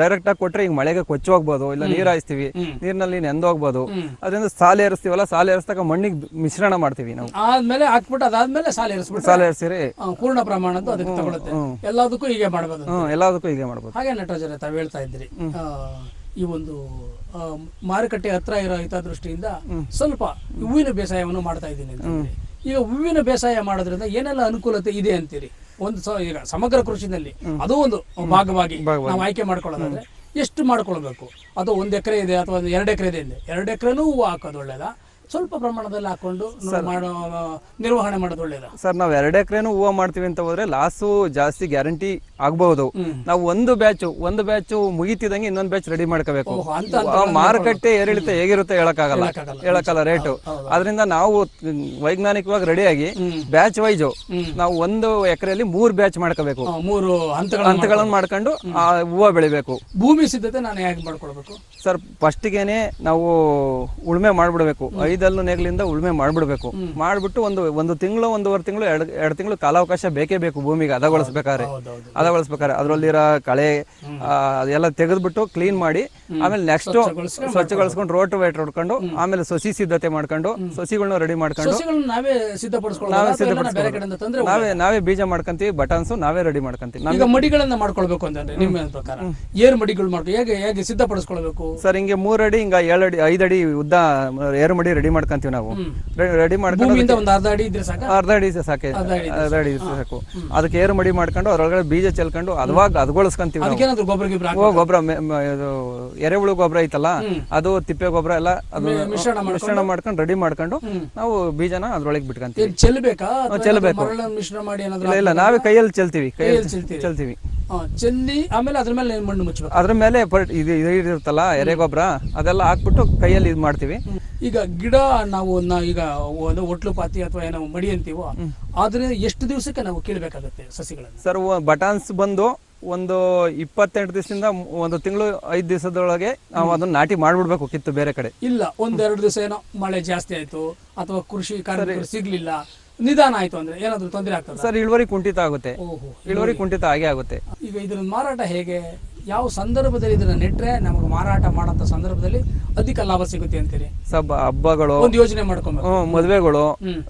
ಡೈರೆಕ್ಟ್ ಆಗಿ ಕೊಟ್ರೆ ಈಗ ಮಳೆಗೆ ಕೊಚ್ಚೋಗ್ಬೋದು ಇಲ್ಲ ನೀರ್ ಹಾಯಿಸ್ತೀವಿ ನೀರ್ನಲ್ಲಿ ನೆಂದೋಗ್ಬೋದು ಅದರಿಂದ ಸಾಲ ಏರಿಸ್ತೀವಲ್ಲ ಸಾಲ ಏರಿಸ್ತಕ್ಕ ಮಣ್ಣಿಗೆ ಮಿಶ್ರಣ ಮಾಡ್ತೀವಿ ನಾವು. ಆದ್ಮೇಲೆ ಹಾಕ್ಬಿಟ್ಟು ಅದಾದ್ಮೇಲೆ ಸಾಲ ಏರಿಸ್ಬಿಟ್ಟು ಸಾಲ ಏರಿಸಿರಿ. ಪೂರ್ಣ ಪ್ರಮಾಣದ್ದು ಅದಕ್ಕೆ ತಗೊಳುತ್ತೆ. ಎಲ್ಲದಕ್ಕೂ ಹೀಗೆ ಮಾಡಬಹುದು ಎಲ್ಲದಕ್ಕೂ ಹೀಗೆ ಮಾಡ್ಬೋದು. ಹಾಗೆ ನಟರಾಜರೇ ತಾವು ಹೇಳ್ತಾ ಇದ್ರಿ. ಈ ಒಂದು ಮಾರುಕಟ್ಟೆ ಹತ್ರ ಇರೋ ಹಿತದೃಷ್ಟಿಯಿಂದ ಸ್ವಲ್ಪ ಹೂವಿನ ಬೇಸಾಯವನ್ನು ಮಾಡ್ತಾ ಇದ್ದೀನಿ. ಈಗ ಹೂವಿನ ಬೇಸಾಯ ಮಾಡೋದ್ರಿಂದ ಏನೆಲ್ಲ ಅನುಕೂಲತೆ ಇದೆ ಅಂತೀರಿ? ಒಂದು ಈಗ ಸಮಗ್ರ ಕೃಷಿನಲ್ಲಿ ಅದು ಒಂದು ಭಾಗವಾಗಿ. ನಾವು ಆಯ್ಕೆ ಮಾಡ್ಕೊಳ್ಳೋದಾದ್ರೆ ಎಷ್ಟು ಮಾಡ್ಕೊಳ್ಬೇಕು? ಅದು ಒಂದು ಎಕರೆ ಇದೆ ಅಥವಾ ಎರಡು ಎಕರೆ ಇದೆ ಎರಡು ಎಕರೆನೂ ಹೂವು ಹಾಕೋದು ಒಳ್ಳೇದಾ? ಸ್ವಲ್ಪ ಪ್ರಮಾಣದಲ್ಲಿ ಹಾಕೊಂಡು ಮಾಡೋ ನಿರ್ವಹಣೆ ಮಾಡೋದು ಒಳ್ಳೇದು. ಸರ್ ನಾವು ಎರಡು ಎಕರೆನೂ ಹೂವು ಮಾಡ್ತೀವಿ ಅಂತ ಹೋದ್ರೆ ಲಾಸು ಜಾಸ್ತಿ ಗ್ಯಾರಂಟಿ ಆಗಬಹುದು. ನಾವು ಒಂದು ಬ್ಯಾಚ್ ಒಂದು ಬ್ಯಾಚ್ ಮುಗಿತಿದಂಗೆ ಇನ್ನೊಂದು ಬ್ಯಾಚ್ ರೆಡಿ ಮಾಡ್ಕೋಬೇಕು. ಮಾರುಕಟ್ಟೆ ಏರಿಳಿತ ಹೇಗಿರುತ್ತೆ ಹೇಳಕ್ಕಾಗಲ್ಲ. ಹೇಳಕ್ಕಾಗಲ್ಲ. ರೇಟು. ಅದರಿಂದ ನಾವು ವೈಜ್ಞಾನಿಕವಾಗಿ ರೆಡಿಯಾಗಿ ಬ್ಯಾಚ್ ವೈಸ್ ನಾವು ಒಂದು ಎಕರೆಯಲ್ಲಿ ಮೂರು ಬ್ಯಾಚ್ ಮಾಡ್ಕೋಬೇಕು. ಮೂರು ಹಂತಗಳನ್ನು ಹಂತಗಳನ್ನ ಮಾಡ್ಕೊಂಡು ಆ ಹೂವು ಬೆಳಿಬೇಕು. ಭೂಮಿ ಸಿದ್ಧತೆ ನಾನು ಹೇಗೆ ಮಾಡ್ಕೊಳ್ಬೇಕು? ಸರ್ ಫಸ್ಟ್ಗೆನೆ ನಾವು ಉಳುಮೆ ಮಾಡ್ಬಿಡ್ಬೇಕು. ಐದಲ್ಲು ನೇಗ್ಲಿಂದ ಉಳುಮೆ ಮಾಡ್ಬಿಡ್ಬೇಕು. ಮಾಡ್ಬಿಟ್ಟು ಒಂದು ಒಂದು ತಿಂಗಳು ಒಂದೂವರೆ ತಿಂಗಳು ಎರಡು ಎರಡು ತಿಂಗಳು ಕಾಲಾವಕಾಶ ಬೇಕೇ ಬೇಕು ಭೂಮಿಗೆ. ಹದಗೊಳಿಸ್ಬೇಕಾದ್ರೆ ಅದಗೊಳಿಸ್ಬೇಕಾದ್ರೆ ಹದಗೊಳಿಸ್ಬೇಕಾದ್ರೆ ಅದರಲ್ಲಿರೋ ಕಳೆ ಅದೆಲ್ಲ ತೆಗೆದ್ಬಿಟ್ಟು ಕ್ಲೀನ್ ಮಾಡಿ ಆಮೇಲೆ ನೆಕ್ಸ್ಟ್ ಸ್ವಚ್ಛಗೊಳಿಸ್ಕೊಂಡು ರೋಟ್ ವೇಟ್ ಹೊಡ್ಕೊಂಡು ಆಮೇಲೆ ಸಸಿ ಸಿದ್ಧತೆ ಮಾಡ್ಕೊಂಡು ಸಸಿಗಳನ್ನ ರೆಡಿ ಮಾಡ್ಕೊಂಡು ನಾವೇ ಸಿದ್ಧಪಡಿಸ್ಕೊಂಡು ನಾವೇ ನಾವೇ ನಾವೇ ಬೀಜ ಮಾಡ್ಕೊಂತೀವಿ ಬಟನ್ಸ್ ನಾವೇ ರೆಡಿ ಮಾಡ್ಕೊಂತೀವಿ. ಈಗ ಮಡಿಗಳನ್ನ ಮಾಡ್ಕೊಳ್ಬೇಕು ಅಂತಂದ್ರೆ ನಿಮ್ಮ ಪ್ರಕಾರ. ಏರು ಮಡಿಗಳು ಮಾಡ್ಕೊ ಹೇಗೆ ಹೇಗೆ ಸಿದ್ಧಪಡಿಸ್ಕೊಳ್ಬೇಕು? ಸರ್ ಹಿಂಗೆ ಮೂರಡಿ ಹಿಂಗ ಏಳಡಿ ಐದಡಿ ಉದ್ದ ಏರು ಮಡಿ ರೆಡಿ ಮಾಡ್ಕೊಂತೀವಿ ನಾವು. ರೆಡಿ ಮಾಡ್ಕೊಂಡು ಅರ್ಧ ಅಡಿ ಇದ್ರೆ ಸಾಕು? ಅರ್ಧ ಅಡಿ ಸಾಕೆ. ಅರ್ಧ ಅಡಿ ಅರ್ಧ ಸಾಕು? ಅದಕ್ಕೆ ಏರು ಮಡಿ ಮಾಡ್ಕೊಂಡು ಅದ್ರೊಳಗಡೆ ಬೀಜ ಚೆಲ್ಕೊಂಡು ಅದ್ವಾಗ ಅದ್ಗೊಳಿಸ್ಕೊಂತೀವಿ ಗೊಬ್ಬರ ಎರೆಹುಳು ಗೊಬ್ಬರ ಐತಲ್ಲ ಅದು ತಿಪ್ಪೆ ಗೊಬ್ಬರ ಎಲ್ಲ ಅದು ಮಿಶ್ರಣ ಮಾಡ್ಕೊಂಡು? ರೆಡಿ ಮಾಡ್ಕೊಂಡು ನಾವು ಬೀಜನ ಅದ್ರೊಳಗೆ ಬಿಟ್ಕೊಂತೀವಿ. ಚೆಲ್ಬೇಕಾ? ಇಲ್ಲ ಇಲ್ಲ ನಾವೇ ಕೈಯಲ್ಲಿ ಚೆಲ್ತೀವಿ ಕೈಯಲ್ಲಿ? ಚೆಲ್ತೀವಿ. ಚೆಲ್ಲಿ ಆಮೇಲೆ ಅದ್ರ ಮೇಲೆ ಮಣ್ಣು ಮುಚ್ಚಬೇಕು ಅದ್ರ ಮೇಲೆ ಪರ್- ಇದು ಇದು ಇರುತ್ತಲ್ಲ ಎರೆ ಗೊಬ್ಬರ ಅದೆಲ್ಲ ಹಾಕ್ಬಿಟ್ಟು ಕೈಯಲ್ಲಿ ಇದು ಮಾಡ್ತೀವಿ. ಈಗ ಗಿಡ ನಾವು ನ- ಈಗ ಒಂದು ಒಟ್ಲು ಪಾತಿ ಅಥವಾ ಏನೋ ಮಡಿ ಅಂತೀವೋ ಆದ್ರೆ ಎಷ್ಟು ದಿವಸಕ್ಕೆ ನಾವು ಕೀಳ್ಬೇಕಾಗತ್ತೆ ಸಸಿಗಳನ್ನು? ಸರ್ ಬಟಾನ್ಸ್ ಬಂದು ಒಂದು ಇಪ್ಪತ್ತೆಂಟು ದಿವಸದಿಂದ ಒಂದು ತಿಂಗಳು ಐದು ದಿವಸದೊಳಗೆ ನಾವು ಅದನ್ನ ನಾಟಿ ಮಾಡ್ಬಿಡ್ಬೇಕು ಕಿತ್ತು ಬೇರೆ ಕಡೆ. ಇಲ್ಲ ಒಂದೆರಡು ದಿವಸ ಏನೋ ಮಳೆ ಜಾಸ್ತಿ ಆಯ್ತು ಅಥವಾ ಕೃಷಿ ಕಾರ್ಯ ಸಿಗ್ಲಿಲ್ಲ ನಿಧಾನ ಆಯ್ತು ಅಂದ್ರೆ ಏನಾದ್ರು ತೊಂದರೆ ಆಗ್ತದೆ? ಸರ್ ಇಳುವರಿ ಕುಂಠಿತ ಆಗುತ್ತೆ. ಇಳುವರಿ ಕುಂಠಿತ ಆಗೇ ಆಗುತ್ತೆ. ಈಗ ಇದ್ರ ಮಾರಾಟ ಹೇಗೆ ಯಾವ ಸಂದರ್ಭದಲ್ಲಿ ಇದನ್ನ ನೆಟ್ಟರೆ ನಮಗೆ ಮಾರಾಟ ಮಾಡಂತ ಸಂದರ್ಭದಲ್ಲಿ ಅಧಿಕ ಲಾಭ ಸಿಗುತ್ತೆ ಅಂತೀರಿ ಸಬ್ ಹಬ್ಬಗಳು ಒಂದು ಯೋಜನೆ ಮಾಡ್ಕೊಂಡು ಹ್ಮ್, ಮದ್ವೆಗಳು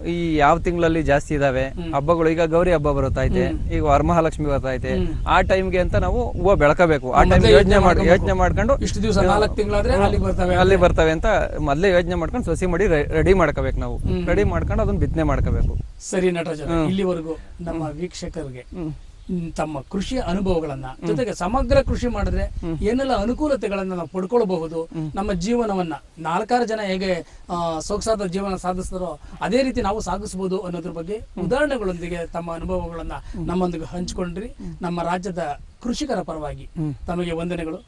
ಈ ಯಾವ ತಿಂಗಳಲ್ಲಿ ಜಾಸ್ತಿ ಇದಾವೆ ಹಬ್ಬಗಳು ಈಗ ಗೌರಿ ಹಬ್ಬ ಬರುತ್ತೈತೆ ಈಗ ವರಮಹಾಲಕ್ಷ್ಮಿ ಬರ್ತೈತೆ ಆ ಟೈಮ್ಗೆ ಅಂತ ನಾವು ಹೂವು ಬೆಳಕಬೇಕು. ಆ ಟೈಮ್ ಯೋಜನೆ ಯೋಚನೆ ಮಾಡಿ. ಯೋಚನೆ ಮಾಡ್ಕೊಂಡು ಇಷ್ಟು ದಿವಸ ನಾಲ್ಕು ತಿಂಗಳಾದ್ರೆ ಅಲ್ಲಿಗೆ ಬರ್ತವೆ ಅಲ್ಲಿ ಬರ್ತವೆ ಅಂತ ಮೊದ್ಲೇ ಯೋಜನೆ ಮಾಡ್ಕೊಂಡು ಸಸಿ ಮಾಡಿ ರೆಡಿ ಮಾಡ್ಕೋಬೇಕು ನಾವು. ರೆಡಿ ಮಾಡ್ಕೊಂಡು ಅದನ್ನ ಬಿತ್ತನೆ ಮಾಡ್ಕೋಬೇಕು. ಸರಿ ನಟರಾಜ್ ಅವರೇ, ಇಲ್ಲಿವರೆಗೂ ನಮ್ಮ ವೀಕ್ಷಕರಿಗೆ ತಮ್ಮ ಕೃಷಿ ಅನುಭವಗಳನ್ನ. ಜೊತೆಗೆ ಸಮಗ್ರ ಕೃಷಿ ಮಾಡಿದ್ರೆ ಏನೆಲ್ಲ ಅನುಕೂಲತೆಗಳನ್ನ ನಾವು ಪಡ್ಕೊಳ್ಬಹುದು ನಮ್ಮ ಜೀವನವನ್ನ ನಾಲ್ಕಾರು ಜನ ಹೇಗೆ ಸೊಗಸಾದ ಜೀವನ ಸಾಧಿಸ್ತಾರೋ ಅದೇ ರೀತಿ ನಾವು ಸಾಗಿಸಬಹುದು ಅನ್ನೋದ್ರ ಬಗ್ಗೆ ಉದಾಹರಣೆಗಳೊಂದಿಗೆ ತಮ್ಮ ಅನುಭವಗಳನ್ನ ನಮ್ಮೊಂದಿಗೆ ಹಂಚಿಕೊಂಡ್ರಿ. ನಮ್ಮ ರಾಜ್ಯದ ಕೃಷಿಕರ ಪರವಾಗಿ ತಮಗೆ ವಂದನೆಗಳು.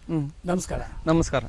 ನಮಸ್ಕಾರ. ನಮಸ್ಕಾರ.